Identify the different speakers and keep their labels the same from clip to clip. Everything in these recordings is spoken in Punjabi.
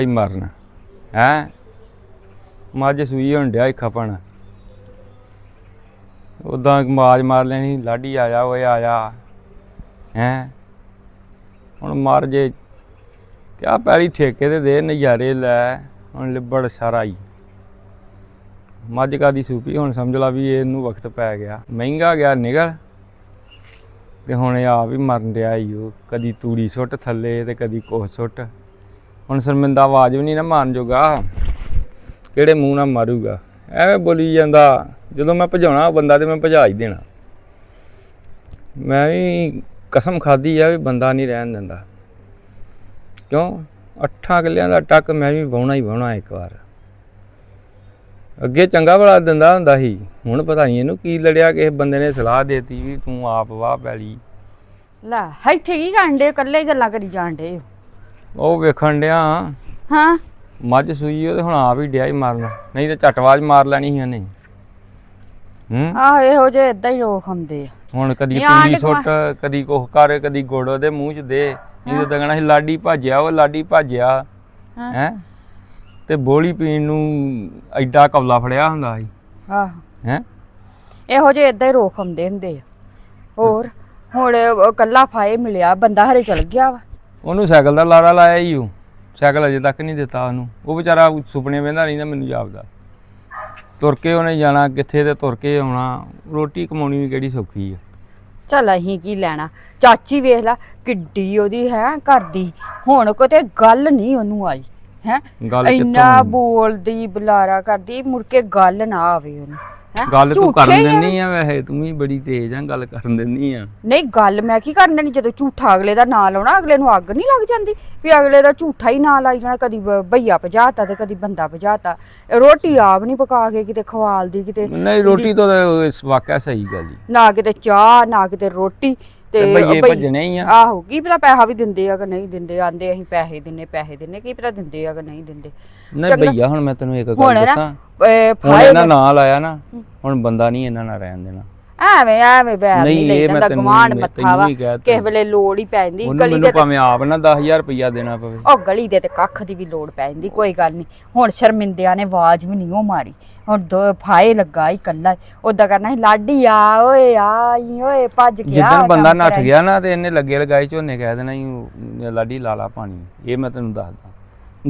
Speaker 1: ਹੀ ਮਰਨ। ਹੈ? ਮੱਝ ਸੂਈ ਹੁਣ ਡਿਆ ਖਪਣ ਉਦਾਂ ਮਾਜ ਮਾਰ ਲੈਣੀ, ਲਾਡੀ ਆ ਓਏ ਆ ਹੈ? ਹੁਣ ਮਰ ਜੇ, ਕਿਆ ਪੈਲੀ ਠੇਕੇ ਤੇ ਦੇ, ਨਜ਼ਾਰੇ ਲੈ। ਹੁਣ ਲਿਬੜ ਸਾਰਾ ਹੀ ਮੱਝ ਕਾਦੀ ਸੂਪੀ ਹੁਣ ਸਮਝ ਲਾ ਵੀ ਇਹਨੂੰ ਵਕਤ ਪੈ ਗਿਆ। ਮਹਿੰਗਾ ਗਿਆ ਨਿਗਲ। ਤੇ ਹੁਣ ਇਹ ਆ ਵੀ ਮਰਨ ਡਿਆ ਈ ਉਹ ਕਦੀ ਤੂੜੀ ਸੁੱਟ ਥੱਲੇ ਤੇ ਕਦੀ ਕੋਹ ਸੁੱਟ। ਹੁਣ ਸ਼ਰਮਿੰਦਾ ਆਵਾਜ਼ ਵੀ ਨਹੀਂ ਨਾ ਮਾਰਨ ਜੋਗਾ। ਕਿਹੜੇ ਮੂੰਹ ਨਾਲ ਮਾਰੂਗਾ? ਐਵੇਂ ਬੋਲੀ ਜਾਂਦਾ, ਜਦੋਂ ਮੈਂ ਭਜਾਉਣਾ ਬੰਦਾ ਤੇ ਮੈਂ ਭਜਾ ਹੀ ਦੇਣਾ। ਮੈਂ ਵੀ ਕਸਮ ਖਾਦੀ ਆ ਵੀ ਬੰਦਾ ਨਹੀਂ ਰਹਿਣ ਦਿੰਦਾ। ਕਿਉਂ? ਅੱਠਾਂ ਕਿੱਲਿਆਂ ਦਾ ਟੱਕ ਮੈਂ ਵੀ ਵਾਹੁਣਾ ਹੀ ਵਾਹੁਣਾ ਇੱਕ ਵਾਰ। ਅੱਗੇ ਚੰਗਾ ਬੜਾ ਦਿੰਦਾ ਹੁੰਦਾ ਸੀ। ਹੁਣ ਪਤਾ ਨਹੀਂ ਇਹਨੂੰ ਕੀ ਲੜਿਆ, ਕਿਸੇ ਬੰਦੇ ਨੇ ਸਲਾਹ ਦੇਤੀ ਵੀ ਤੂੰ ਆਪ ਵਾਹ ਪੈਲੀ।
Speaker 2: ਲੈ, ਇੱਥੇ ਕੀ ਕਰਨ ਦੇ ਇਕੱਲੇ ਹੀ ਗੱਲਾਂ ਕਰੀ ਜਾਣ ਦੇ
Speaker 1: ਉਹ ਵੇਖਣ ਡਿਆ
Speaker 2: ਹਾਂ।
Speaker 1: ਮੱਝ ਸੂਈ ਉਹ ਤੇ ਹੁਣ ਆਪ ਹੀ ਡਿਆ ਹੀ ਮਾਰਨ। ਨਹੀਂ ਤੇ ਝਟਵਾਜ ਮਾਰ ਲੈਣੀ ਸੀ ਉਹਨੇ। ਹੂੰ?
Speaker 2: ਆਹ ਇਹੋ ਜੇ ਇਦਾਂ ਹੀ ਰੋਕ ਹੁੰਦੇ ਆ।
Speaker 1: ਹੁਣ ਕਦੀ
Speaker 2: ਦੇਖੋ-
Speaker 1: ਸੁੱਟ ਕਦੀ ਕੁਛ ਕਰ ਕਦੀ ਗੁੜ ਉਹਦੇ ਮੂੰਹ 'ਚ ਦੇ। ਤਾਂ ਕਹਣਾ ਸੀ ਲਾਡੀ ਭਾਜਿਆ ਉਹ ਲਾਡੀ ਭਾਜਿਆ।
Speaker 2: ਹਾਂ।
Speaker 1: ਤੇ ਬੋਲੀ ਪੀਣ ਨੂੰ ਐਡਾ ਕਵਲਾ ਫੜਿਆ ਹੁੰਦਾ ਸੀ।
Speaker 2: ਆਹ।
Speaker 1: ਹੈ?
Speaker 2: ਇਹੋ ਜੇ ਇਦਾਂ ਹੀ ਰੋਕ ਹੁੰਦੇ ਹੁੰਦੇ ਆ। ਹੋਰ ਹੁਣ ਕੱਲਾ ਫਾਏ ਮਿਲਿਆ ਬੰਦਾ ਹਰੇ ਚਲ ਗਿਆ ਵਾ।
Speaker 1: ਉਹਨੂੰ ਸਾਈਕਲ ਦਾ ਲਾਰਾ ਲਾਇਆ ਹੀ ਉਹ ਸਾਈਕਲ ਅਜੇ ਤੱਕ ਨਹੀਂ ਦਿੱਤਾ ਉਹਨੂੰ। ਉਹ ਵਿਚਾਰਾ ਸੁਪਨੇ ਵੇਂਦਾ ਨਾ ਮੈਨੂੰ ਜਾਪਦਾ। ਤੁਰ ਕੇ ਉਹਨੇ ਜਾਣਾ ਕਿੱਥੇ ਤੇ ਤੁਰ ਕੇ ਆਉਣਾ ਰੋਟੀ ਕਮਾਉਣੀ ਵੀ ਕਿਹੜੀ ਸੌਖੀ ਆ।
Speaker 2: ਚੱਲ ਅਸੀਂ ਕੀ ਲੈਣਾ? ਚਾਚੀ ਵੇਖ ਲੈ ਕਿੱਡੀ ਉਹਦੀ ਹੈ ਕਰਦੀ ਹੁਣ ਕੋਤੇ ਗੱਲ ਨਹੀਂ ਉਹਨੂੰ ਆਈ ਹੈ?
Speaker 1: ਗੱਲ
Speaker 2: ਇੰਨਾ ਬੋਲਦੀ ਬੁਲਾਰਾ ਕਰਦੀ ਮੁੜ ਕੇ ਗੱਲ ਨਾ ਆਵੇ ਉਹਨੂੰ।
Speaker 1: ਗੱਲ ਤੂੰ ਕਰਨ ਦਿੰਦੀ ਆ। ਵੈਸੇ ਤੂੰ ਵੀ ਬੜੀ ਤੇਜ਼ ਆ ਗੱਲ ਕਰਨ ਦਿੰਦੀ ਆ।
Speaker 2: ਨਹੀਂ ਗੱਲ ਮੈਂ ਕੀ ਕਰਨ ਦੇਣੀ ਜਦੋਂ ਝੂਠਾ ਅਗਲੇ ਦਾ ਨਾਂ ਲਾਉਣਾ ਅਗਲੇ ਨੂੰ ਅੱਗ ਨਹੀਂ ਲੱਗ ਜਾਂਦੀ ਵੀ ਅਗਲੇ ਦਾ ਝੂਠਾ ਹੀ ਨਾਂ ਲਾਈ ਜਾਣਾ ਕਦੀ ਬ- ਭਈਆ ਭਜਾਤਾ ਤੇ ਕਦੀ ਬੰਦਾ ਭਜਾਤਾ। ਰੋਟੀ ਆਪ ਨਹੀਂ ਪਕਾ ਕੇ ਕਿਤੇ ਖਵਾਲਦੀ ਕਿਤੇ
Speaker 1: ਨਹੀਂ ਰੋਟੀ ਤੋਂ ਇਸ ਵਾਕਿਆ ਸਹੀ ਗੱਲ ਜੀ।
Speaker 2: ਨਾ ਕਿਤੇ ਚਾਹ ਨਾ ਕਿਤੇ ਰੋਟੀ ਤੇ
Speaker 1: ਭਈਏ
Speaker 2: ਭਈ-
Speaker 1: ਭੱਜਣੇ ਹੀ ਆ।
Speaker 2: ਆਹੋ ਕੀ ਪਤਾ ਪੈਸਾ ਵੀ ਦਿੰਦੇ ਆ ਕਿ ਨਹੀਂ ਦਿੰਦੇ ਆਂਦੇ ਅਸੀਂ ਪੈਸੇ ਦਿੰਨੇ ਪੈਸੇ ਦਿੰਨੇ ਕੀ ਪਤਾ ਦਿੰਦੇ ਆ ਕਿ ਨਹੀਂ ਦਿੰਦੇ।
Speaker 1: ਨਹੀਂ
Speaker 2: ਚੰਗਾ।
Speaker 1: ਭਈਆ ਹੁਣ ਮੈਂ ਤੈਨੂੰ ਇੱਕ
Speaker 2: ਹੁਣ
Speaker 1: ਗੱਲ
Speaker 2: ਨਾ
Speaker 1: ਦੱਸਾਂ ਹੁਣ
Speaker 2: ਫਾਇਲ
Speaker 1: ਇਹਨਾਂ ਨਾਂ ਲਾਇਆ ਨਾ ਹੁਣ ਬੰਦਾ ਨਹੀਂ ਇਹਨਾਂ ਨਾਲ ਰਹਿਣ ਦੇਣਾ।
Speaker 2: ਐਵੇਂ ਐਵੇਂ ਬੈਰ
Speaker 1: ਨਹੀਂ,
Speaker 2: ਨਹੀਂ
Speaker 1: ਇਹ
Speaker 2: ਲਈ
Speaker 1: ਮੈਂ
Speaker 2: ਜਾਂਦਾ
Speaker 1: ਤੈਨੂੰ-
Speaker 2: ਗਵਾਂਢ
Speaker 1: ਮੈਂ
Speaker 2: ਮੱਥਾ
Speaker 1: ਤੈਨੂੰ
Speaker 2: ਵਾ
Speaker 1: ਹੀ ਕਹਿ ਤਾ।
Speaker 2: ਕਿਸੇ ਵੇਲੇ ਲੋੜ ਹੀ ਪੈ ਜਾਂਦੀ
Speaker 1: ਉਹਨੂੰ
Speaker 2: ਗਲੀ
Speaker 1: ਮੈਨੂੰ
Speaker 2: ਦੇ ਤੇ-
Speaker 1: ਭਾਵੇਂ ਆਪ ਨਾ 10000 ਰੁਪਇਆ ਦੇਣਾ ਪਵੇ।
Speaker 2: ਉਹ ਗਲੀ ਦੇ ਤੇ ਕੱਖ ਦੀ ਵੀ ਲੋੜ ਪੈ ਜਾਂਦੀ ਕੋਈ ਗੱਲ ਨਹੀਂ। ਹੁਣ ਸ਼ਰਮਿੰਦਿਆਂ ਨੇ ਆਵਾਜ਼ ਵੀ ਨਹੀਂ ਉਹ ਮਾਰੀ। ਹੁਣ ਦੋ ਫਾਏ ਲੱਗਾ ਹੀ। ਕੱਲਾ ਉਦਾਂ ਕਰਨਾ ਸੀ ਲਾਡੀ ਆ ਓਏ ਆਈ ਓਏ ਭੱਜ ਗਿਆ
Speaker 1: ਜਿੱਦਣ ਬੰਦਾ ਨੱਠ। ਗਿਆ ਨਾ ਤੇ ਇਹਨੇ ਲੱਗੇ ਲਗਾਏ ਝੋਨੇ ਕਹਿ ਦੇਣਾ ਹੀ ਲਾਡੀ ਲਾਲਾ ਪਾਣੀ। ਇਹ ਮੈਂ ਤੈਨੂੰ ਦੱਸਦਾ।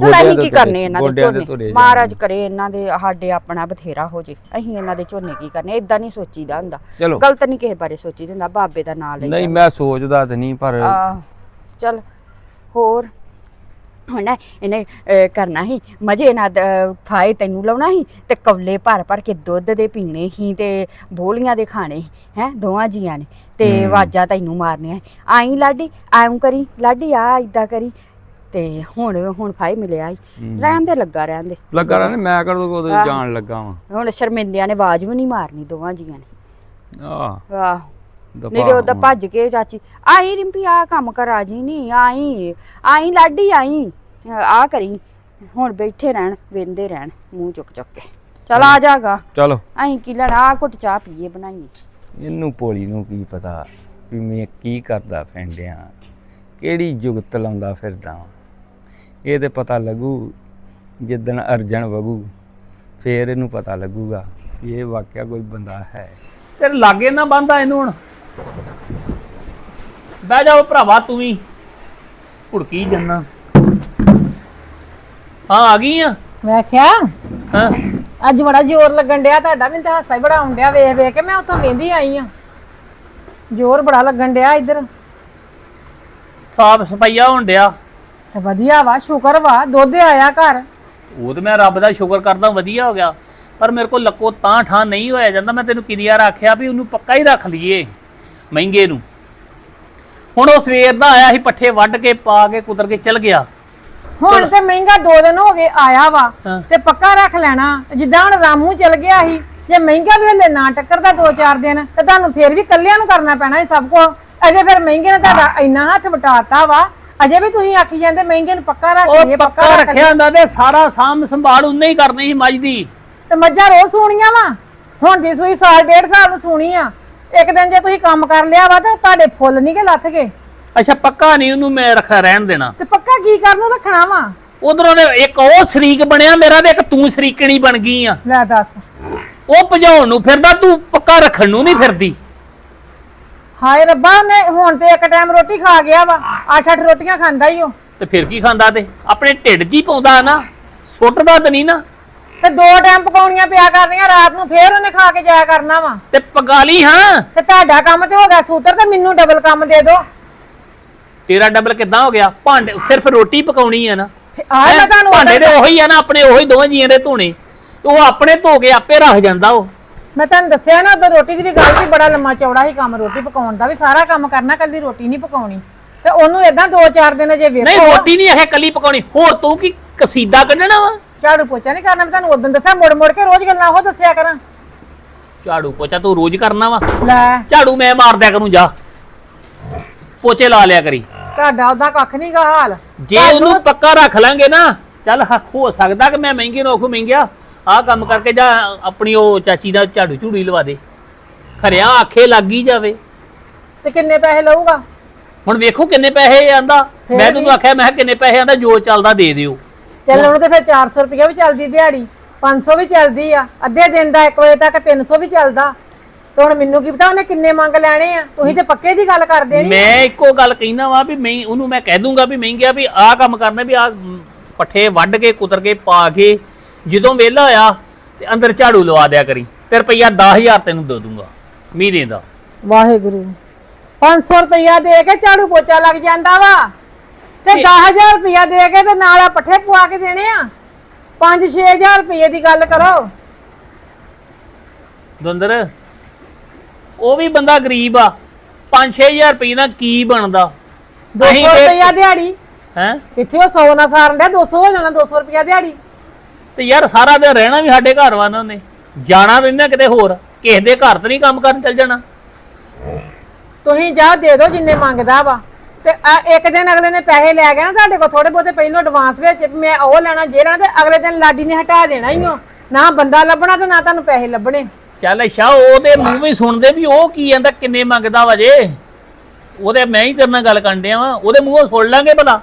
Speaker 2: ਚਲ ਅਸੀਂ
Speaker 1: ਦੇ
Speaker 2: ਕੀ ਕਰਨੇ ਇਹਨਾਂ ਦੇ
Speaker 1: ਗੋਡਿਆਂ
Speaker 2: ਝੋਨੇ? ਮਹਾਰਾਜ। ਕਰੇ ਇਹਨਾਂ ਦੇ ਸਾਡੇ ਆਪਣਾ ਬਥੇਰਾ ਹੋ ਜੇ। ਅਸੀਂ ਇਹਨਾਂ ਦੇ ਝੋਨੇ ਕੀ ਕਰਨੇ? ਇਦਾਂ ਨਹੀਂ ਸੋਚੀਦਾ ਹੁੰਦਾ।
Speaker 1: ਚਲੋ।
Speaker 2: ਗਲਤ ਨਹੀਂ ਕਿਸੇ ਬਾਰੇ ਸੋਚੀਦਾ ਹੁੰਦਾ। ਬਾਬੇ ਦਾ ਨਾਮ ਲਈ
Speaker 1: ਨਹੀਂ ਮੈਂ ਸੋਚਦਾ ਤੇ ਨਹੀਂ ਪਰ
Speaker 2: ਚੱਲ ਹੋਰ? ਹੁਣ ਇਹਨੇ ਅਹ, ਕਰਨਾ ਸੀ। ਮਜੇ ਨਾਲ ਫਾਏ ਤੈਨੂੰ ਲਾਉਣਾ ਸੀ ਤੇ ਕਵਲੇ ਭਰ ਭਰ ਕੇ ਦੁੱਧ ਦੇ ਪੀਣੇ ਸੀ ਤੇ ਬੋਲੀਆਂ ਦੇ ਖਾਣੇ ਹੈ ਦੋਵਾਂ ਜੀਆਂ ਨੇ। ਤੇ
Speaker 1: ਹਮ।
Speaker 2: ਵਾਜਾ ਤੈਨੂੰ ਮਾਰਨੀਆਂ ਸੀ। ਆਈ ਲਾਡੀ ਐਂ ਕਰੀ ਲਾਡੀ ਆ ਇਦਾਂ ਕਰੀ। ਤੇ ਹੁਣ ਹੁਣ ਫਾਏ ਮਿਲਿਆ ਹੀ।
Speaker 1: ਹਮ।
Speaker 2: ਰਹਿਣ ਦੇ ਲੱਗਾ ਰਹਿਣ ਦੇ
Speaker 1: ਲੱਗਾ ਰਹਿੰਦੇ ਮੈਂ ਕਦੋਂ ਕੋਦੋਂ। ਜਾਣ ਲੱਗਾ ਵਾਂ।
Speaker 2: ਹੁਣ ਸ਼ਰਮਿੰਦਿਆਂ ਨੇ ਆਵਾਜ਼ ਵੀ ਨਹੀਂ ਮਾਰਨੀ ਦੋਵਾਂ ਜੀਆਂ ਨੇ।
Speaker 1: ਆਹ।
Speaker 2: ਆਹ। ਨਹੀਂ ਤੇ ਉਹਦਾ। ਭੱਜ ਕੇ ਚਾਚੀ ਆਈ ਰਿੰਪੀ ਆ ਕੰਮ ਕਰਾ ਜੀ ਨਹੀਂ ਆਈ ਆਈ ਲਾਡੀ ਆਈ। ਆ ਕਰੀ। ਹੁਣ ਬੈਠੇ ਰਹਿਣ ਵੇਂਦੇ ਰਹਿਣ ਮੂੰਹ ਚੁੱਕ ਚੁੱਕ ਕੇ। ਚਲ ਆ ਜਾਗਾ।
Speaker 1: ਚਲੋ।
Speaker 2: ਆਈ ਕੀ ਲੈਣਾ? ਆ ਘੁੱਟ ਚਾਹ ਪੀਏ ਬਣਾਈਏ।
Speaker 1: ਇਹਨੂੰ ਭੋਲੀ ਨੂੰ ਕੀ ਪਤਾ ਵੀ ਮੈਂ ਕੀ ਕਰਦਾ ਫੈਂਡਿਆ ਕਿਹੜੀ ਜੁਗਤ ਲਾਉਂਦਾ ਫਿਰਦਾ ਵਾਂ। ਇਹ ਤੇ ਪਤਾ ਲੱਗੂ ਜਿੱਦਣ ਅਰਜਨ ਵਗੂ ਫੇਰ ਇਹਨੂੰ ਪਤਾ ਲੱਗੂਗਾ ਵੀ ਇਹ ਵਾਕਿਆ ਕੋਈ ਬੰਦਾ ਹੈ।
Speaker 3: ਤੇਰੇ ਲਾਗੇ ਨਾ ਬੰਦਾ ਇਹਨੂੰ ਹੁਣ। ਬਹਿ ਜਾਓ ਭਰਾਵਾ ਤੂੰ ਵੀ। ਭੁੜਕੀ ਜੰਨਾ। ਹਾਂ ਆ ਗਈ ਆ?
Speaker 4: ਮੈਂ ਕਿਹਾ
Speaker 3: ਹਾਂ।
Speaker 4: ਅੱਜ ਬੜਾ ਜ਼ੋਰ ਲੱਗਣ ਡਿਆ ਤੁਹਾਡਾ ਮੈਨੂੰ ਤਾਂ ਹਾਸਾ ਹੀ ਬੜਾ ਆਉਣ ਡਿਆ ਵੇਖ ਵੇਖ ਕੇ ਮੈਂ ਉੱਥੋਂ ਵੇਂਦੀ ਆਈ ਆ। ਜ਼ੋਰ ਬੜਾ ਲੱਗਣ ਡਿਆ ਇੱਧਰ।
Speaker 3: ਸਾਫ਼ ਸਫਾਈਆ ਹੋਣ ਡਿਆ।
Speaker 4: ਤੇ ਵਧੀਆ ਵਾ ਸ਼ੁਕਰ ਵਾ ਦੁੱਧ ਆਇਆ ਘਰ।
Speaker 3: ਉਹ ਤੇ ਮੈਂ ਰੱਬ ਦਾ ਸ਼ੁਕਰ ਕਰਦਾ ਵਧੀਆ ਹੋ ਗਿਆ। ਪਰ ਮੇਰੇ ਕੋਲ ਲੱਕੋ ਤਾਂ ਠਾਂ ਨਹੀਂ ਹੋਇਆ ਜਾਂਦਾ ਮੈਂ ਤੈਨੂੰ ਕਿੰਨੀ ਵਾਰ ਆਖਿਆ ਵੀ ਉਹਨੂੰ ਪੱਕਾ ਹੀ ਰੱਖ ਲਈਏ ਮਹਿੰਗੇ ਨੂੰ। ਹੁਣ ਉਹ ਸਵੇਰ ਦਾ ਆਇਆ ਸੀ ਪੱਠੇ ਵੱਢ ਕੇ ਪਾ ਕੇ ਕੁਦਰ ਕੇ ਚਲ ਗਿਆ।
Speaker 4: ਹੁਣ ਤੇ ਮਹਿੰਗਾ ਦੋ ਦਿਨ ਹੋ ਗਏ ਆਇਆ ਵਾ
Speaker 3: ਹਾਂ।
Speaker 4: ਤੇ ਪੱਕਾ ਰੱਖ ਲੈਣਾ। ਜਿੱਦਾਂ ਹੁਣ ਰਾਮੂ ਚਲ ਗਿਆ ਸੀ ਜੇ ਮਹਿੰਗਾ ਵੀ ਹਲੇ ਨਾ ਟੱਕਰਦਾ ਦੋ ਚਾਰ ਦਿਨ ਤੇ ਤੁਹਾਨੂੰ ਫੇਰ ਵੀ ਕੱਲਿਆਂ ਨੂੰ ਕਰਨਾ ਪੈਣਾ ਇਹ ਸਭ ਕੁਝ ਅਜੇ ਫਿਰ ਮਹਿੰਗੇ ਨੇ ਤੁਹਾਡਾ ਇੰਨਾ ਹੱਥ ਵਟਾਤਾ ਵਾ ਅਜੇ ਵੀ ਤੁਸੀਂ ਆਖੀ ਜਾਂਦੇ ਮਹਿੰਗੇ ਨੂੰ ਪੱਕਾ ਰੱਖ ਲਈਏ
Speaker 3: ਉਹ ਪੱਕਾ
Speaker 4: ਰੱਖ
Speaker 3: ਰੱਖਿਆ ਹੁੰਦਾ ਤੇ ਸਾਰਾ ਸਾਂਭ ਸੰਭਾਲ ਉਹਨੇ ਹੀ ਕਰਨੀ ਸੀ ਮੱਝ ਦੀ।
Speaker 4: ਤੇ ਮੱਝਾਂ ਰੋਜ਼ ਸੂਣੀਆਂ ਵਾ? ਹੁਣ ਦੀ ਸੂਈ ਸਾਲ ਡੇਢ ਸਾਲ ਨੂੰ ਸੂਣੀ ਆ। ਇੱਕ ਦਿਨ ਜੇ ਤੁਸੀਂ ਕੰਮ ਕਰ ਲਿਆ ਵਾ ਤੇ ਤੁਹਾਡੇ ਫੁੱਲ ਨਹੀਂ ਕਿ ਲੱਥ ਗਏ।
Speaker 3: ਅੱਛਾ ਪੱਕਾ ਨਹੀਂ ਉਹਨੂੰ ਮੈਂ ਰੱਖਿਆ ਰਹਿਣ ਦੇਣਾ।
Speaker 4: ਤੇ ਪੱਕਾ ਕੀ ਕਰਨ ਨੂੰ ਰੱਖਣਾ ਵਾ?
Speaker 3: ਉਧਰੋਂ ਨੇ ਇੱਕ ਉਹ ਸ਼ਰੀਕ ਬਣਿਆ ਮੇਰਾ ਤੇ ਇੱਕ ਤੂੰ ਸ਼ਰੀਕਣੀ ਬਣ ਗਈ ਆ।
Speaker 4: ਲੈ ਦੱਸ।
Speaker 3: ਉਹ ਭਜਾਉਣ ਨੂੰ ਫਿਰਦਾ ਤੂੰ ਪੱਕਾ ਰੱਖਣ ਨੂੰ ਨਹੀਂ ਫਿਰਦੀ।
Speaker 4: ਹਾਏ ਰੱਬਾ ਨੇ ਹੁਣ ਤੇ ਇੱਕ ਟਾਈਮ ਰੋਟੀ ਖਾ ਗਿਆ ਵਾ। ਅੱਠ ਅੱਠ ਰੋਟੀਆਂ ਖਾਂਦਾ ਹੀ ਉਹ।
Speaker 3: ਤੇ ਫਿਰ ਕੀ ਖਾਂਦਾ ਤੇ? ਆਪਣੇ ਢਿੱਡ 'ਚ ਹੀ ਪਾਉਂਦਾ ਨਾ। ਸੁੱਟਦਾ ਤਾਂ ਨਹੀਂ ਨਾ।
Speaker 4: ਤੇ ਦੋ ਟਾਈਮ ਪਕਾਉਣੀਆਂ ਪਿਆ ਕਰਨੀਆਂ ਰਾਤ ਨੂੰ ਫੇਰ ਉਹਨੇ ਖਾ ਕੇ ਜਾਇਆ ਕਰਨਾ ਵਾ।
Speaker 3: ਤੇ ਪਕਾ ਲਈ ਹਾਂ।
Speaker 4: ਤੇ ਤੁਹਾਡਾ ਕੰਮ ਤੇ ਹੋ ਗਿਆ ਸੂਤਰ ਤੇ ਮੈਨੂੰ ਡਬਲ ਕੰਮ ਦੇ ਦਿਓ।
Speaker 3: ਤੇਰਾ ਡਬਲ ਕਿੱਦਾਂ ਹੋ ਗਿਆ? ਭਾਂਡੇ ਸਿਰਫ ਰੋਟੀ ਪਕਾਉਣੀ ਆ ਨਾ।
Speaker 4: ਆ ਮੈਂ? ਤੁਹਾਨੂੰ
Speaker 3: ਭਾਂਡੇ ਤੇ ਉਹੀ ਆ ਨਾ ਆਪਣੇ ਉਹੀ ਦੋਵੇਂ ਜੀਆਂ ਦੇ ਧੋਣੇ। ਉਹ ਆਪਣੇ ਧੋ ਕੇ ਆਪੇ ਰੱਖ ਜਾਂਦਾ ਉਹ।
Speaker 4: ਮੈਂ ਤੁਹਾਨੂੰ ਦੱਸਿਆ ਨਾ ਉਦੋਂ ਰੋਟੀ ਦੀ ਵੀ ਗੱਲ ਸੀ ਬੜਾ ਲੰਮਾ ਚੌੜਾ ਸੀ ਕੰਮ ਰੋਟੀ ਪਕਾਉਣ ਦਾ ਵੀ ਸਾਰਾ ਕੰਮ ਕਰਨਾ ਕੱਲੀ ਰੋਟੀ ਨਹੀਂ ਪਕਾਉਣੀ। ਤੇ ਉਹਨੂੰ ਇਦਾਂ ਦੋ ਚਾਰ ਦਿਨ ਜੇ
Speaker 3: ਨਹੀਂ
Speaker 4: ਵੇਖੋ
Speaker 3: ਰੋਟੀ ਨਹੀਂ ਇਹ ਕੱਲੀ ਪਕਾਉਣੀ ਹੋਰ ਤੂੰ ਕੀ ਕਸੀਦਾ ਕੱਢਣਾ ਵਾ?
Speaker 4: ਝਾੜੂ ਪੋਚਾ ਨਹੀਂ ਕਰਨਾ ਮੈਂ ਤੁਹਾਨੂੰ ਉਦੋਂ ਦੱਸਿਆ ਮੁੜ ਮੁੜ ਕੇ ਰੋਜ਼ ਗੱਲਾਂ ਉਹ ਦੱਸਿਆ ਕਰਾਂ।
Speaker 3: ਝਾੜੂ ਪੋਚਾ ਤੂੰ ਰੋਜ਼ ਕਰਨਾ ਵਾ?
Speaker 4: ਲੈ।
Speaker 3: ਝਾੜੂ ਮੈਂ ਮਾਰ ਦਿਆ ਕਰੂੰ ਜਾ। ਪੋਚੇ ਲਾ ਲਿਆ ਕਰੀ।
Speaker 4: ਤੁਹਾਡਾ ਉਹਦਾ ਕੱਖ ਨਹੀਂ ਗਾ ਹਾਲ।
Speaker 3: ਜੇ ਉਹਨੂੰ ਪੱਕਾ ਰੱਖ ਲਾਂਗੇ ਨਾ ਚੱਲ ਹ- ਹੋ ਸਕਦਾ ਕਿ ਮੈਂ ਮਹਿੰਗੀ ਨੂੰ ਆਖੂ ਮਹਿੰਗਿਆ ਆਹ ਕੰਮ ਕਰਕੇ ਜਾ ਆਪਣੀ ਉਹ ਚਾਚੀ ਦਾ ਝਾੜੂ ਝੂੜੀ ਲਵਾ ਦੇ। ਖਰਿਆ ਆਖੇ ਲੱਗ ਜਾਵੇ।
Speaker 4: ਤੇ ਕਿੰਨੇ ਪੈਸੇ ਲਊਗਾ?
Speaker 3: ਹੁਣ ਵੇਖੋ ਕਿੰਨੇ ਪੈਸੇ ਆਂਦਾ।
Speaker 4: ਫਿਰ
Speaker 3: ਮੈਂ ਤੈਨੂੰ ਆਖਿਆ ਮੈਂ ਕਿਹਾ ਕਿੰਨੇ ਪੈਸੇ ਆਂਦਾ ਜੋ ਚੱਲਦਾ ਦੇ ਦਿਓ।
Speaker 4: ਚੱਲ ਹੁਣ ਤੇ ਫਿਰ 400 ਰੁਪਏ ਵੀ ਚੱਲਦੀ ਦਿਹਾੜੀ 500 ਵੀ ਚੱਲਦੀ ਆ। ਅੱਧੇ ਦਿਨ ਦਾ 1 ਵਜੇ ਤੱਕ 300 ਵੀ ਚੱਲਦਾ। ਤੇ ਹੁਣ ਮੈਨੂੰ ਕੀ ਪਤਾ ਉਹਨੇ ਕਿੰਨੇ ਮੰਗ ਲੈਣੇ ਆ? ਤੁਸੀਂ ਤੇ ਪੱਕੇ ਦੀ ਗੱਲ ਕਰ ਦੇਣੀ
Speaker 3: ਮੈਂ ਇੱਕੋ ਗੱਲ ਕਹਿਣਾ ਵਾ ਵੀ ਮੈਂ ਉਹਨੂੰ ਮੈਂ ਕਹਿ ਦੂੰਗਾ ਵੀ ਮਹਿੰਗਿਆ ਵੀ ਆਹ ਕੰਮ ਕਰਨਾ ਵੀ ਆਹ ਮ, ਪੱਠੇ ਵੱਢ ਕੇ ਕੁਤਰ ਕੇ ਪਾ ਕੇ ਜਦੋਂ ਵਿਹਲਾ ਹੋਇਆ ਤੇ ਅੰਦਰ ਝਾੜੂ ਲਵਾ ਦਿਆ ਕਰੀ ਤੇ ਰੁਪਈਆ 10000 ਤੈਨੂੰ ਦੇ ਦੂੰਗਾ ਮਹੀਨੇ ਦਾ।
Speaker 4: ਵਾਹਿਗੁਰੂ। 500 ਰੁਪਇਆ ਦੇ ਕੇ ਝਾੜੂ ਪੋਚਾ ਲੱਗ ਜਾਂਦਾ ਵਾ। ਤੇ 10000 ਰੁਪਇਆ ਦੇ ਕੇ ਤੇ ਨਾਲ ਆ ਪੱਠੇ ਪਵਾ ਕੇ ਦੇਣੇ ਆ। 5-6000 ਰੁਪਏ ਦੀ ਗੱਲ ਕਰੋ।
Speaker 3: ਦੁੰਦਰ ਉਹ ਵੀ ਬੰਦਾ ਗਰੀਬ ਆ। 5-6000 ਰੁਪਏ ਨਾਲ ਕੀ ਬਣਦਾ?
Speaker 4: 200 ਰੁਪਇਆ ਦਿਹਾੜੀ।
Speaker 3: ਹੈ?
Speaker 4: ਕਿੱਥੇ ਉਹ 100 ਨਾ ਸਾਰਨ ਡਿਆ 200 ਹੋ ਜਾਣਾ 200 ਰੁਪਇਆ ਦਿਹਾੜੀ।
Speaker 3: ਤੇ ਯਾਰ ਸਾਰਾ ਦਿਨ ਰਹਿਣਾ ਵੀ ਸਾਡੇ ਘਰ ਵਾ ਨੇ ਜਾਣਾ ਤਾਂ ਇਹਨਾਂ ਕਿਤੇ ਹੋਰ ਕਿਸੇ ਦੇ ਘਰ ਤੇ ਨਹੀਂ ਕੰਮ ਕਰਨ ਚੱਲ ਜਾਣਾ।
Speaker 4: ਤੁਸੀਂ ਜਾ ਦੇ ਦਿਓ ਜਿੰਨੇ ਮੰਗਦਾ ਵਾ। ਤੇ ਆ ਇੱਕ ਦਿਨ ਅਗਲੇ ਨੇ ਪੈਸੇ ਲੈ ਗਏ ਨਾ ਤੁਹਾਡੇ ਕੋਲ ਥੋੜੇ ਬਹੁਤੇ ਪਹਿਲੋਂ ਐਡਵਾਂਸ ਵਿੱਚ ਵੀ ਮੈਂ ਉਹ ਲੈਣਾ ਜੇ ਲੈਣਾ ਤੇ ਅਗਲੇ ਦਿਨ ਲਾਡੀ ਨੇ ਹਟਾ ਦੇਣਾ ਹੀ ਉਹ। ਨਾ ਬੰਦਾ ਲੱਭਣਾ ਤੇ ਨਾ ਤੁਹਾਨੂੰ ਪੈਸੇ ਲੱਭਣੇ।
Speaker 3: ਚੱਲ ਅੱਛਾ ਉਹਦੇ ਮੂੰਹ ਵੀ ਸੁਣਦੇ ਵੀ ਉਹ ਕੀ ਕਹਿੰਦਾ ਕਿੰਨੇ ਮੰਗਦਾ ਵਾ ਜੇ। ਉਹਦੇ ਮੈਂ ਹੀ ਤੇਰੇ ਨਾਲ ਗੱਲ ਕਰਨ ਡਿਆ ਵਾਂ ਉਹਦੇ ਮੂੰਹੋਂ ਸੁਣ ਲਾਂਗੇ ਭਲਾ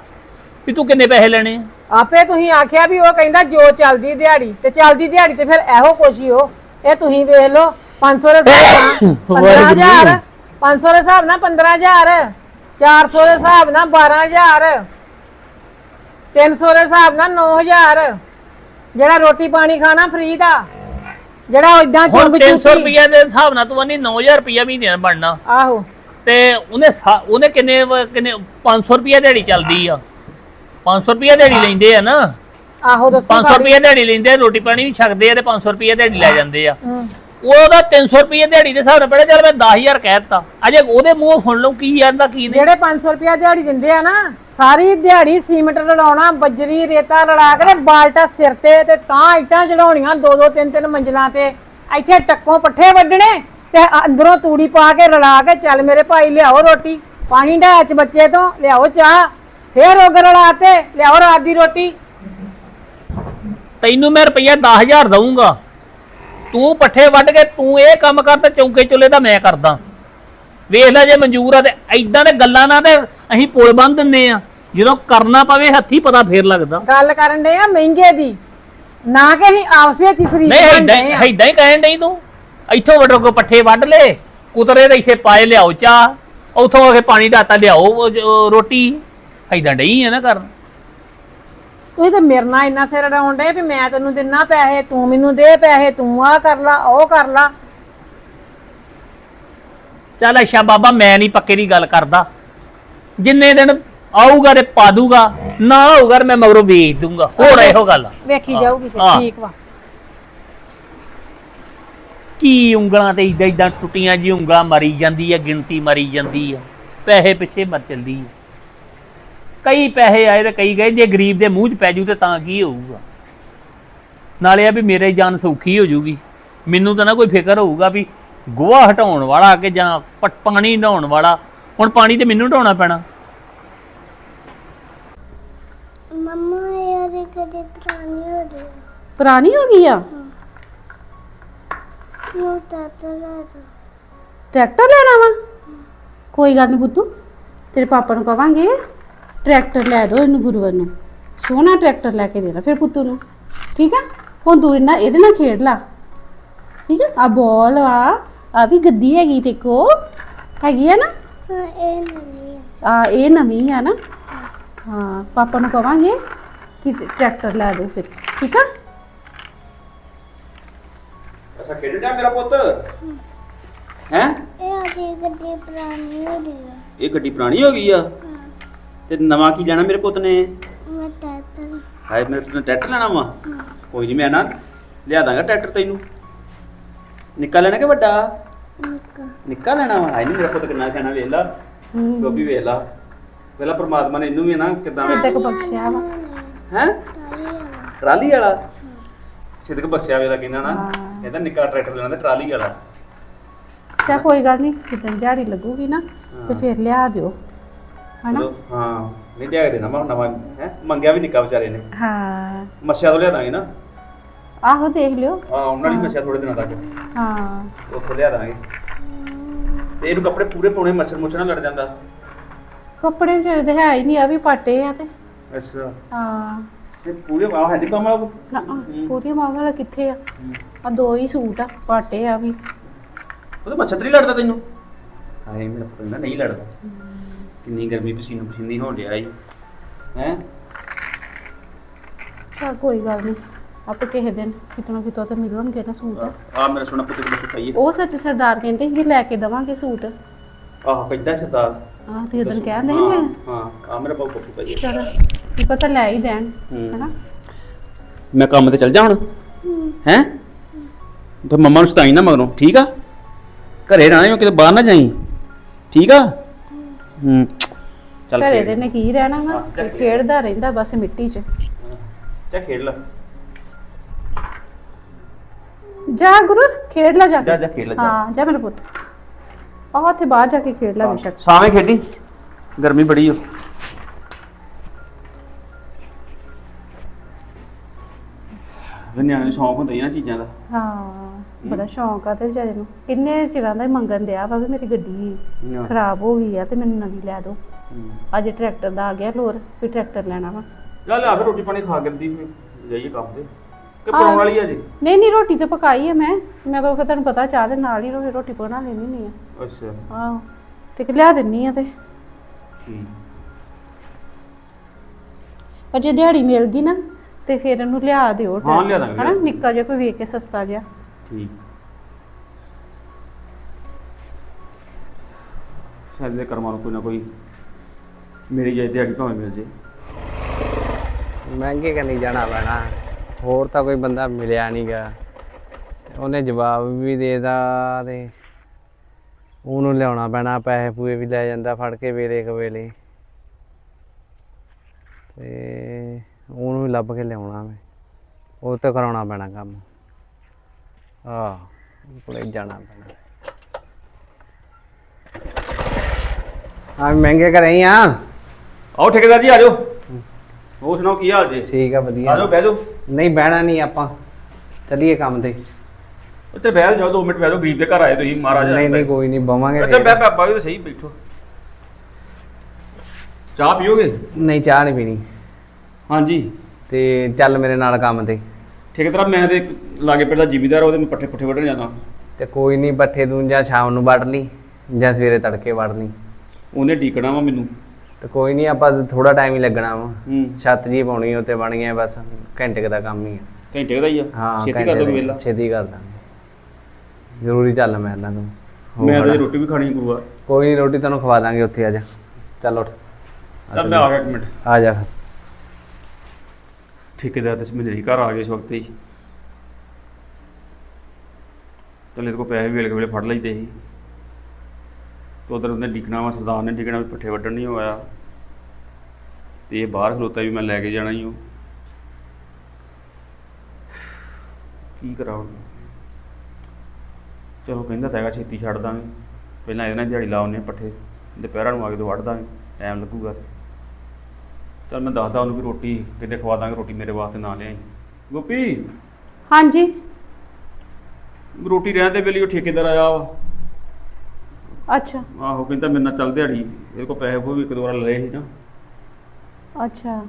Speaker 3: ਵੀ ਤੂੰ ਕਿੰਨੇ ਪੈਸੇ ਲੈਣੇ ਆ।
Speaker 4: ਆਪੇ ਤੁਸੀਂ ਆਖਿਆ ਵੀ ਉਹ ਕਹਿੰਦਾ ਜੋ ਚੱਲਦੀ ਦਿਹਾੜੀ ਤੇ ਚੱਲਦੀ ਦਿਹਾੜੀ ਤੇ ਫਿਰ ਇਹੋ ਕੁਛ ਹੀ ਹੋ ਇਹ ਤੁਸੀਂ ਵੇਖ ਲਓ 500 ਦੇ ਹਿਸਾਬ ਨਾਲ 15000 500 ਦੇ। ਹਿਸਾਬ ਨਾਲ 15000 400 ਦੇ ਹਿਸਾਬ ਨਾਲ 12000 300 ਦੇ ਹਿਸਾਬ ਨਾਲ 9000 ਜਿਹੜਾ ਰੋਟੀ ਪਾਣੀ ਖਾਣਾ ਫ੍ਰੀ ਦਾ ਜਿਹੜਾ ਇਦਾਂ
Speaker 3: ਹੁਣ
Speaker 4: ਚੁੰਬ
Speaker 3: 300
Speaker 4: ਚੁੰਬੀ।
Speaker 3: ਰੁਪਏ ਦੇ ਹਿਸਾਬ ਨਾਲ ਤੂੰ ਨਹੀਂ 9000 ਰੁਪਇਆ ਮਹੀਨੇ ਨਾਲ ਬਣਨਾ।
Speaker 4: ਆਹੋ।
Speaker 3: ਤੇ ਉਹਨੇ ਉਹਨੇ ਕਿੰਨੇ ਕਿੰਨੇ 500 ਰੁਪਏ ਦਿਹਾੜੀ ਚੱਲਦੀ ਆ। 500 ਰੁਪਏ ਦਿਹਾੜੀ ਲੈਂਦੇ ਆ ਨਾ।
Speaker 4: ਆਹੋ ਦੱਸੋ
Speaker 3: 500 ਰੁਪਏ ਦਿਹਾੜੀ ਲੈਂਦੇ ਆ ਰੋਟੀ ਪਾਣੀ ਵੀ ਛਕਦੇ ਆ ਤੇ 500 ਰੁਪਏ ਦਿਹਾੜੀ ਲੈ ਜਾਂਦੇ ਆ। ਉਹਦਾ 300 ਰੁਪਏ ਦਿਹਾੜੀ ਦੇ ਹਿਸਾਬ ਨਾਲ ਪੜੇ ਚੱਲ ਮੈਂ 10000 ਕਹਿਤਾ ਅਜੇ ਉਹਦੇ ਮੂੰਹ ਸੁਣ ਲਓ ਕੀ ਆਂਦਾ ਕੀ ਨਹੀਂ।
Speaker 4: ਜਿਹੜੇ 500 ਰੁਪਿਆ ਦਿਹਾੜੀ ਦਿੰਦੇ ਆ ਨਾ ਸਾਰੀ ਦਿਹਾੜੀ ਸੀਮਿੰਟ ਰਲਾਉਣਾ ਬਜਰੀ ਰੇਤਾ ਰਲਾ ਕੇ ਤੇ ਬਾਲਟਾ ਸਿਰ ਤੇ ਤੇ ਤਾਂ ਇੱਟਾਂ ਚੜਾਉਣੀਆਂ ਦੋ ਦੋ ਤਿੰਨ ਤਿੰਨ ਮੰਜ਼ਲਾਂ ਤੇ। ਇੱਥੇ ਟੱਕੋਂ ਪੱਠੇ ਵੱਢਣੇ ਤੇ ਅੰਦਰੋਂ ਤੂੜੀ ਪਾ ਕੇ ਰਲਾ ਕੇ ਚੱਲ ਮੇਰੇ ਭਾਈ ਲਿਆਓ ਰੋਟੀ ਪਾਣੀ ਦਾ ਚ ਬੱਚੇ ਤੋਂ ਲਿਆਓ ਚਾਹ। ਫੇਰ ਉਹ ਰਲਾਤੇ ਲਿਆਓ ਰਾਤ ਦੀ ਰੋਟੀ।
Speaker 3: ਤੈਨੂੰ ਮੈਂ ਰੁਪਈਆ 10000 ਦਊਂਗਾ। ਤੂੰ ਪੱਠੇ ਵੱਢ ਕੇ ਤੂੰ ਇਹ ਕੰਮ ਕਰ ਤੇ ਚੌਂਕੇ ਚੁੱਲੇ ਦਾ ਮੈਂ ਕਰਦਾ। ਵੇਖ ਲੈ ਜੇ ਮਨਜ਼ੂਰ ਆ ਤੇ ਐਦਾਂ ਦੇ ਗੱਲਾਂ ਨਾਲ ਤੇ ਅਸੀਂ ਪੁਲ ਬੰਨ ਦਿੰਨੇ ਆ। ਜਦੋਂ ਕਰਨਾ ਪਵੇ ਹੱਥੀ ਪਤਾ ਫੇਰ ਲੱਗਦਾ।
Speaker 4: ਗੱਲ ਕਰਨ ਦੇ ਆ ਮਹਿੰਗੇ ਦੀ। ਨਾ ਕਿ ਅਸੀਂ ਆਪਸ ਵਿੱਚ ਹੀ ਸਰੀਰ
Speaker 3: ਨਹੀਂ ਏਦਾਂ
Speaker 4: ਆ।
Speaker 3: ਏਦਾਂ ਹੀ ਕਹਿਣ ਡਈ ਤੂੰ। ਇੱਥੋਂ ਵੱਡੋ ਕੋ ਪੱਠੇ ਵੱਢ ਲੈ ਕੁਤਰੇ ਦੇ ਇੱਥੇ ਪਾਏ ਲਿਆਓ ਚਾਹ ਉਥੋਂ ਆ ਕੇ ਪਾਣੀ ਢਾਤਾ ਲਿਆਓ ਉਹ ਜ- ਉਹ ਰੋਟੀ। ਏਦਾਂ ਡਈ ਆ ਨਾ ਕਰਨ।
Speaker 4: ਤੁਸੀਂ ਤਾਂ ਮੇਰੇ ਨਾਲ ਇੰਨਾ ਸਿਰ ਅਡਾਉਣ ਡੇ ਵੀ ਮੈਂ ਤੈਨੂੰ ਦਿੰਨਾ ਪੈਸੇ ਤੂੰ ਮੈਨੂੰ ਦੇ ਪੈਸੇ ਤੂੰ ਆ ਕਰ ਲਾ ਉਹ ਕਰ ਲਾ।
Speaker 3: ਚੱਲ ਅੱਛਾ ਬਾਬਾ ਮੈਂ ਨਹੀਂ ਪੱਕੇ ਦੀ ਗੱਲ ਕਰਦਾ। ਜਿੰਨੇ ਦਿਨ ਆਊਗਾ ਤੇ ਪਾ ਦੂਗਾ ਨਾ ਆਊਗਾ ਤੇ ਮੈਂ ਮਗਰੋਂ ਵੇਚ ਦੂੰਗਾ। ਹੋਰ ਇਹੋ ਗੱਲ ਆ।
Speaker 4: ਵੇਖੀ ਜਾਊਗੀ ਫਿਰ
Speaker 3: ਹਾਂ।
Speaker 4: ਠੀਕ ਵਾ।
Speaker 3: ਕੀ ਉਂਗਲਾਂ ਤੇ ਇਦਾਂ ਇਦਾਂ ਟੁੱਟੀਆਂ ਜੀ ਉਂਗਲਾਂ ਮਰੀ ਜਾਂਦੀ ਆ ਗਿਣਤੀ ਮਰੀ ਜਾਂਦੀ ਆ। ਪੈਸੇ ਪਿੱਛੇ ਮਰ ਚੱਲਦੀ ਆ। ਕਈ ਪੈਸੇ ਆਏ ਤੇ ਕਈ ਗਏ ਜੇ ਗਰੀਬ ਦੇ ਮੂੰਹ 'ਚ ਪੈ ਜੂ ਤੇ ਤਾਂ ਕੀ ਹੋਊਗਾ? ਨਾਲੇ ਆ ਵੀ ਮੇਰੇ ਜਾਨ ਸੌਖੀ ਹੋ ਜੂਗੀ। ਮੈਨੂੰ ਤਾਂ ਨਾ ਕੋਈ ਫਿਕਰ ਹੋਊਗਾ ਵੀ ਗੋਹਾ ਹਟਾਉਣ ਵਾਲਾ ਕਿ ਜਾਂ ਪਾਣੀ ਢਾਉਣ ਵਾਲਾ। ਹੁਣ ਪਾਣੀ ਤੇ ਮੈਨੂੰ ਢਾਉਣਾ ਪੈਣਾ।
Speaker 5: ਪੁਰਾਣੀ ਹੋ ਗਈ ਆ। ਟਰੈਕਟਰ ਲੈਣਾ ਵਾ? ਕੋਈ ਗੱਲ ਨਹੀਂ ਪੁੱਤੂ ਤੇਰੇ ਪਾਪਾ ਨੂੰ ਕਵਾਂਗੇ। ਟਰੈਕਟਰ ਲੈ ਦਿਓ ਇਹਨੂੰ ਗੁਰੂਵਰ ਨੂੰ। ਸੋਹਣਾ ਟਰੈਕਟਰ ਲੈ ਕੇ ਦੇਣਾ ਫਿਰ ਪੁੱਤੂ ਨੂੰ। ਠੀਕ ਆ? ਹੁਣ ਤੂੰ ਇਹਨਾਂ ਇਹਦੇ ਨਾਲ ਖੇਡ ਲਾ। ਠੀਕ ਆ? ਆ ਬੋਲ ਆ ਆ ਵੀ ਗੱਦੀ ਹੈਗੀ ਤੇ ਕੋ ਹੈਗੀ ਆ ਨਾ?
Speaker 6: ਹਾਂ ਇਹ ਨਹੀਂ ਆ।
Speaker 5: ਆ ਇਹ ਨਵੀਂ ਆ ਨਾ? ਹਾਂ ਪਾਪਾ ਨੂੰ ਕਵਾਂਗੇ ਕਿ ਟਰੈਕਟਰ ਲੈ ਦੋ ਫਿਰ। ਠੀਕ ਆ?
Speaker 7: ਅੱਛਾ ਖੇਡਣ ਡਿਆ ਮੇਰਾ ਪੁੱਤ? ਹੈ?
Speaker 6: ਇਹ ਅਜੇ ਗੱਡੀ ਪੁਰਾਣੀ ਹੋ ਰਹੀ ਆ।
Speaker 7: ਇਹ ਗੱਡੀ ਪੁਰਾਣੀ ਹੋ ਗਈ ਆ? ਤੇ ਨਵਾਂ ਕੀ ਲੈਣਾ ਮੇਰੇ ਪੁੱਤ ਨੇ?
Speaker 6: ਮੈਂ
Speaker 7: ਹਾਏ ਮੇਰੇ ਪੁੱਤ ਨੇ ਟਰੈਕਟਰ ਲੈਣਾ ਵਾ? ਕੋਈ ਨਹੀਂ ਮੈਂ ਨਾ ਲਿਆ ਦਾਂਗਾ ਟਰੈਕਟਰ ਤੈਨੂੰ। ਨਿੱਕਾ ਲੈਣਾ ਕਿ ਵੱਡਾ?
Speaker 6: ਨਿੱਕਾ।
Speaker 7: ਨਿੱਕਾ ਲੈਣਾ ਵਾ? ਹਾਏ ਨਹੀਂ ਮੇਰਾ ਪੁੱਤ ਕਿੰਨਾ ਖਾਣਾ ਵੇਖ ਲਾ। ਗੋਪੀ ਵੇਖ ਲਾ। ਪਹਿਲਾਂ ਪ੍ਰਮਾਤਮਾ ਨੇ ਇਹਨੂੰ ਵੀ ਨਾ ਕਿਦਾਂ
Speaker 5: ਸਿੱਧਕ ਬਖਸ਼ਿਆ ਵਾ।
Speaker 7: ਹੈ? ਟਰਾਲੀ ਵਾਲਾ। ਸਿੱਧਕ ਬਖਸ਼ਿਆ ਵੇਲਾ ਕਹਿੰਦਾ ਨਾ। ਕਹਿੰਦਾ ਨਿੱਕਾ ਟਰੈਕਟਰ ਲੈਣਾ ਤੇ ਟਰਾਲੀ ਵਾਲਾ।
Speaker 5: ਚਾ ਕੋਈ ਗੱਲ ਨਹੀਂ ਜਿੱਦਣ ਦਿਹਾੜੀ ਲੱਗੂਗੀ ਨਾ ਤੇ ਫਿਰ ਲਿਆ ਦਿਓ। ਹਨਾ?
Speaker 7: ਚਲੋ, ਹਾਂ ਨਹੀਂ ਲਿਆ ਕੇ ਦੇਣਾ ਮੈਂ ਹੁਣ ਨਵਾਂ ਹੈ ਮੰਗਿਆ ਵੀ ਨਿੱਕਾ ਵਿਚਾਰੇ ਨੇ।
Speaker 5: ਹਾਂ।
Speaker 7: ਮੱਛਿਆ ਤੋਂ ਲਿਆ ਦਾਂਗੇ ਨਾ।
Speaker 5: ਆਹੋ ਦੇਖ ਲਿਓ।
Speaker 7: ਹਾਂ ਉਹਨਾਂ ਦੀ ਮੱਛਿਆ ਥੋੜੇ ਦਿਨਾਂ ਤੱਕ।
Speaker 5: ਹਾਂ।
Speaker 7: ਉੱਥੋਂ ਲਿਆ ਦਾਂਗੇ। ਤੇ ਇਹਨੂੰ ਕੱਪੜੇ ਪੂਰੇ ਪਾਉਣੇ ਮੱਛਰ ਮੁੱਛਰ ਨਾਲ ਲੜ ਜਾਂਦਾ।
Speaker 5: ਕੱਪੜੇ ਵਿਚਾਰੇ ਦੇ ਹੈ ਹੀ ਨਹੀਂ ਆ ਵੀ ਪਾਟੇ ਆ ਤੇ।
Speaker 7: ਅੱਛਾ।
Speaker 5: ਹਾਂ।
Speaker 7: ਤੇ ਪੂਰੇ ਆ ਹੈ ਨਹੀਂ ਪਾਉਣ ਵਾਲਾ ਕੋ
Speaker 5: ਨਾ ਪੂਰੀ ਮਾਮਾ ਵਾਲਾ ਕਿੱਥੇ ਆ? ਆ ਦੋ ਹੀ ਸੂਟ ਆ ਪਾਟੇ ਆ ਵੀ।
Speaker 7: ਉਹਦੇ ਮੱਛਰ ਤੇ ਨਹੀਂ ਲੜਦਾ ਤੈਨੂੰ? ਹਾਏ ਮੇਰਾ ਪਤਾ ਨਹੀਂ ਨਹੀਂ ਲੜਦਾ। ਕਿੰਨੀ ਗਰਮੀ ਪਸੀਨੋ ਪਸੀਨੀ ਹੋਣ ਡਿਆ ਈ। ਹੈ?
Speaker 5: ਚਲ ਕੋਈ ਗੱਲ ਨਹੀਂ ਆਪੇ ਕਿਸੇ ਦਿਨ ਕਿਤਨਾ ਕਿਤੋਂ ਤੇ ਮਿਲਣਗੇ ਨਾ ਸੂਟ।
Speaker 7: ਆ ਮੇਰਾ ਸੋਨਾ ਪੁੱਤ ਕਿੱਥੇ ਪਾਈਏ
Speaker 5: ਉਹ ਸੱਚ ਸਰਦਾਰ ਕਹਿੰਦੇ ਸੀ ਕਿ ਲੈ ਕੇ ਦਵਾਂਗੇ ਸੂਟ।
Speaker 7: ਆਹ ਕਹਿੰਦਾ ਸਰਦਾਰ।
Speaker 5: ਆਹ ਤੇ ਉਦੋਂ ਕਹਿੰਦੇ ਸੀ ਮੈਂ?
Speaker 7: ਹਾਂ ਆ ਮੇਰਾ ਬਾਬੂ ਪੱਪੂ ਪਾਈਏ
Speaker 5: ਚਲ ਕੀ ਪਤਾ ਲੈ ਹੀ ਦੇਣ
Speaker 7: ਹੂੰ।
Speaker 5: ਹਨਾ?
Speaker 7: ਮੈਂ ਕੰਮ ਤੇ ਚੱਲ ਜਾ ਹੁਣ। ਹੈ? ਤੇ ਮੰਮਾ ਨੂੰ ਸਤਾਈ ਨਾ ਮਗਰੋਂ ਠੀਕ ਆ? ਘਰੇ ਰਹਿਣਾ ਕਿਤੇ ਬਾਹਰ ਨਾ ਜਾਈ। ਠੀਕ ਆ? ਹੂੰ। ਚੱਲ
Speaker 5: ਘਰੇ
Speaker 7: ਖੇਡ।
Speaker 5: ਦੇ ਨੇ ਕੀ ਰਹਿਣਾ ਵਾ?
Speaker 7: ਹਾਂ, ਚੱਲ
Speaker 5: ਖੇਡਦਾ ਰਹਿੰਦਾ ਬਸ ਮਿੱਟੀ 'ਚ।
Speaker 7: ਜਾ ਖੇਡ ਲੈ।
Speaker 5: ਜਾ ਗੁਰੂ ਖੇਡ ਲੈ ਜਾ ਕੇ।
Speaker 7: ਜਾ ਜਾ ਖੇਡ ਲੈ ਜਾ।
Speaker 5: ਹਾਂ ਜਾ ਮੇਰੇ ਪੁੱਤ। ਆਹ ਉੱਥੇ ਬਾਹਰ ਜਾ ਕੇ ਖੇਡ ਲੈ ਬੇਸ਼ੱਕ।
Speaker 7: ਸਾਵੇਂ ਖੇਡੀ। ਗਰਮੀ ਬੜੀ ਓ। ਨਿਆਣੇ ਨੂੰ ਸ਼ੌਂਕ ਹੁੰਦਾ ਹੀ ਨਾ ਚੀਜ਼ਾਂ ਦਾ।
Speaker 5: ਹਾਂ। ਬੜਾ ਸ਼ੌਂਕ ਆ ਤੇ ਵਿਚਾਰੇ ਨੂੰ। ਕਿੰਨੇ ਚਿਰਾਂ ਦਾ ਹੀ ਮੰਗਣ ਦਿਆ ਵਾ ਵੀ ਮੇਰੀ ਗੱਡੀ
Speaker 7: ਹਾਂ।
Speaker 5: ਖਰਾਬ ਹੋ ਗਈ ਆ ਤੇ ਮੈਨੂੰ ਨਵੀਂ ਲੈ ਦਿਓ। ਅੱਜ ਟਰੈਕਟਰ ਦਾ ਆ ਗਿਆ ਲੋਰ ਵੀ ਟਰੈਕਟਰ ਲੈਣਾ ਵਾ।
Speaker 7: ਜਾ ਲਿਆ ਫਿਰ ਰੋਟੀ ਪਾਣੀ ਖਾ ਕੇ ਦੀ ਜਾਈਏ ਕੰਮ ਤੇ। ਕਿ ਪਰੌਣ ਵਾਲੀ ਆ ਜੀ?
Speaker 5: ਨਹੀਂ ਨਹੀਂ ਰੋਟੀ ਤੇ ਪਕਾਈ ਆ ਮੈਂ। ਮੈਂ ਤਾਂ ਫਿਰ ਤੁਹਾਨੂੰ ਪਤਾ ਚਾਹ ਦੇ ਨਾਲ ਹੀ ਰੋ- ਰੋਟੀ ਬਣਾ ਲੈਣੀ ਨਹੀਂ ਆ।
Speaker 7: ਅੱਛਾ।
Speaker 5: ਆਹੋ ਤੇ ਕਿ ਲਿਆ ਦਿੰਨੀ ਆ ਤੇ।
Speaker 7: ਠੀਕ।
Speaker 5: ਪਰ ਜੇ ਦਿਹਾੜੀ ਮਿਲ ਗਈ ਨਾ ਤੇ ਫਿਰ ਇਹਨੂੰ ਲਿਆ ਦਿਓ
Speaker 7: ਹਾਂ, ਲਿਆ ਦਾਂਗੇ,
Speaker 5: ਹਨਾ
Speaker 7: ਦਾਂਗੇ।
Speaker 5: ਨਿੱਕਾ ਜਿਹਾ ਕੋਈ ਵੇਖ ਕੇ ਸਸਤਾ ਜਿਹਾ।
Speaker 7: ਠੀਕ। ਸ਼ਾਇਦ ਦੇ ਕਰਮਾਂ ਨੂੰ ਕੋਈ ਨਾ ਕੋਈ ਮੇਰੀ ਜਾਇ ਦਿਹਾੜੀ ਭਾਵੇਂ ਮਿਲ ਜੇ।
Speaker 8: ਮਹਿੰਗੇ ਕਰਨੀ ਜਾਣਾ ਪੈਣਾ। ਹੋਰ ਤਾਂ ਕੋਈ ਬੰਦਾ ਮਿਲਿਆ ਨਹੀਂਗਾ ਉਹਨੇ ਜਵਾਬ ਵੀ ਦੇਦਾ ਤੇ ਉਹਨੂੰ ਲਿਆਉਣਾ ਪੈਣਾ, ਪੈਸੇ ਪੂਏ ਵੀ ਲੈ ਜਾਂਦਾ ਫੜ ਕੇ ਵੇਲੇ ਕਵੇਲੇ ਤੇ ਉਹਨੂੰ ਵੀ ਲੱਭ ਕੇ ਲਿਆਉਣਾ ਮੈਂ। ਉਹ ਤਾਂ ਕਰਾਉਣਾ ਪੈਣਾ ਕੰਮ। ਆਹ ਕੋਲੇ ਜਾਣਾ ਪੈਣਾ। ਆ ਮਹਿੰਗੇ ਕਰੇ ਆ।
Speaker 7: ਆਓ ਠੇਕੇਦਾਰ ਜੀ ਆ ਜਾਓ। ਹੋਰ ਸੁਣਾਓ ਕੀ ਹਾਲ ਜੀ?
Speaker 8: ਠੀਕ ਆ
Speaker 7: ਆ
Speaker 8: ਵਧੀਆ
Speaker 7: ਜਾਓ ਬਹਿ ਜਾਓ।
Speaker 8: ਨਹੀਂ ਬਹਿਣਾ ਨਹੀਂ ਆਪਾਂ। ਚੱਲੀਏ ਕੰਮ ਤੇ।
Speaker 7: ਉੱਥੇ ਬਹਿ ਜਾਓ 2 ਮਿੰਟ ਬਹਿ ਜਾਓ ਗਰੀਬ ਦੇ ਘਰ ਆਏ ਤੁਸੀਂ ਮਹਾਰਾਜ
Speaker 8: ਨਹੀਂ ਨਹੀਂ ਕੋਈ ਨਹੀਂ ਬਵਾਂਗੇ
Speaker 7: ਅੱਛਾ। ਬਹਿ ਬਾਬਾ ਵੀ ਤਾਂ ਸਹੀ ਬੈਠੋ। ਚਾਹ ਪੀਓਗੇ?
Speaker 8: ਨਹੀਂ ਚਾਹ ਨਹੀਂ ਪੀਣੀ।
Speaker 7: ਹਾਂਜੀ।
Speaker 8: ਤੇ ਚੱਲ ਮੇਰੇ ਨਾਲ ਕੰਮ ਤੇ।
Speaker 7: ਠੇਕੇਦਾਰ ਮੈਂ ਤੇ ਲਾਗੇ ਪਿੰਡ ਦਾ ਜ਼ਿਮੀਦਾਰ ਉਹਦੇ ਮੈਂ ਪੱਠੇ ਪੁੱਠੇ ਵੱਢਣ ਜਾਣਾ
Speaker 8: ਤੇ ਕੋਈ ਨਹੀਂ ਬੱਠੇ ਤੂੰ ਜਾਂ ਸ਼ਾਮ ਨੂੰ ਵੱਢ ਲਈ ਜਾਂ ਸਵੇਰੇ ਤੜਕੇ ਵੱਢ ਲਈ।
Speaker 7: ਉਹਨੇ ਢੀਕਣਾ ਵਾ ਮੈਨੂੰ।
Speaker 8: ਤੇ ਕੋਈ ਨਹੀਂ ਆਪਾਂ ਥੋੜਾ ਟਾਈਮ ਹੀ ਲੱਗਣਾ ਵਾ।
Speaker 7: ਹੂੰ।
Speaker 8: ਛੱਤ ਜੀ ਪਾਉਣੀ ਉੱਤੇ ਬਣ ਗਿਆ ਬਸ ਘੰਟੇ ਕੁ ਦਾ ਕੰਮ ਹੀ ਆ।
Speaker 7: ਘੰਟੇ ਦਾ ਹੀ ਆ?
Speaker 8: ਹਾਂ
Speaker 7: ਛੇਤੀ
Speaker 8: ਘੰਟੇ
Speaker 7: ਕਰ
Speaker 8: ਦਾ
Speaker 7: ਦੋ
Speaker 8: ਹੀ।
Speaker 7: ਵੇਲਾ?
Speaker 8: ਛੇਤੀ ਕਰ ਦਾਂਗੇ। ਜ਼ਰੂਰੀ ਚੱਲ ਮੈਂ ਇਹਨਾਂ ਤੂੰ
Speaker 7: ਮੈਂ ਤਾਂ ਰੋਟੀ ਵੀ ਖਾਣੀ ਹੈ ਗੁਰੂਆ।
Speaker 8: ਕੋਈ ਨਹੀਂ ਰੋਟੀ ਤੈਨੂੰ ਖਵਾ ਦਾਂਗੇ ਉੱਥੇ ਆ ਜਾ। ਚੱਲ ਉੱਠ।
Speaker 7: ਚੱਲ ਮੈਂ ਆ ਗਿਆ ਇੱਕ ਮਿੰਟ।
Speaker 8: ਆ ਜਾ। ਫਿਰ।
Speaker 7: ਠੇਕੇਦਾਰ ਤੇ ਮੇਰੇ ਘਰ ਆ ਗਏ ਇਸ ਵਕਤ ਹੀ। ਚੱਲ ਇਹਦੇ ਕੋ ਪੈਸੇ ਵੀ ਵੇਲੇ ਵੇਲੇ ਫੜ ਲਈਦੇ ਸੀ। ਤੇ ਉਧਰ ਉਹਨੇ ਡਿੱਗਣਾ ਵਾ, ਸਰਦਾਰ ਨੇ ਡਿੱਗਣਾ ਵੀ ਪੱਠੇ ਵੱਢਣ ਨਹੀਂ ਹੋਇਆ। ਤੇ ਇਹ ਬਾਹਰ ਖਲੋਤਾ ਵੀ ਮੈਂ ਲੈ ਕੇ ਜਾਣਾ ਹੀ ਉਹ। ਕੀ ਕਰਾਂ ਹੁਣ? ਚਲੋ ਕਹਿੰਦਾ ਤਾਂ ਹੈਗਾ ਛੇਤੀ ਛੱਡ ਦਾਂਗੇ। ਪਹਿਲਾਂ ਇਹਦੇ ਨਾਲ ਦਿਹਾੜੀ ਲਾਉਨੇ ਪੱਠੇ। ਦੁਪਹਿਰਾਂ ਨੂੰ ਆ ਕੇ ਤੋਂ ਵੱਢ ਦਾਂਗੇ। ਟਾਈਮ ਲੱਗੂਗਾ। ਚਲ ਮੈਂ ਦੱਸਦਾ ਉਹਨੂੰ ਵੀ ਰੋਟੀ ਕਿਤੇ ਖਵਾ ਦਾਂਗੇ ਰੋਟੀ ਮੇਰੇ ਵਾਸਤੇ ਨਾ ਲਿਆਈ। ਗੋਪੀ!
Speaker 5: ਹਾਂਜੀ।
Speaker 7: ਰੋਟੀ ਰਹਿਣ ਦੇ ਵੇਲੇ ਉਹ ਠੇਕੇਦਾਰ ਆਇਆ ਵਾ।
Speaker 5: ਅੱਛਾ।
Speaker 7: ਆਹੋ ਕਹਿੰਦਾ ਮੇਰੇ ਨਾਲ ਚੱਲ ਦਿਹਾੜੀ ਇਹਦੇ ਕੋਲ ਪੈਸੇ ਉਹ ਵੀ ਇੱਕ ਦੋ ਵਾਰ ਲਏ ਸੀ ਨਾ।
Speaker 5: ਅੱਛਾ।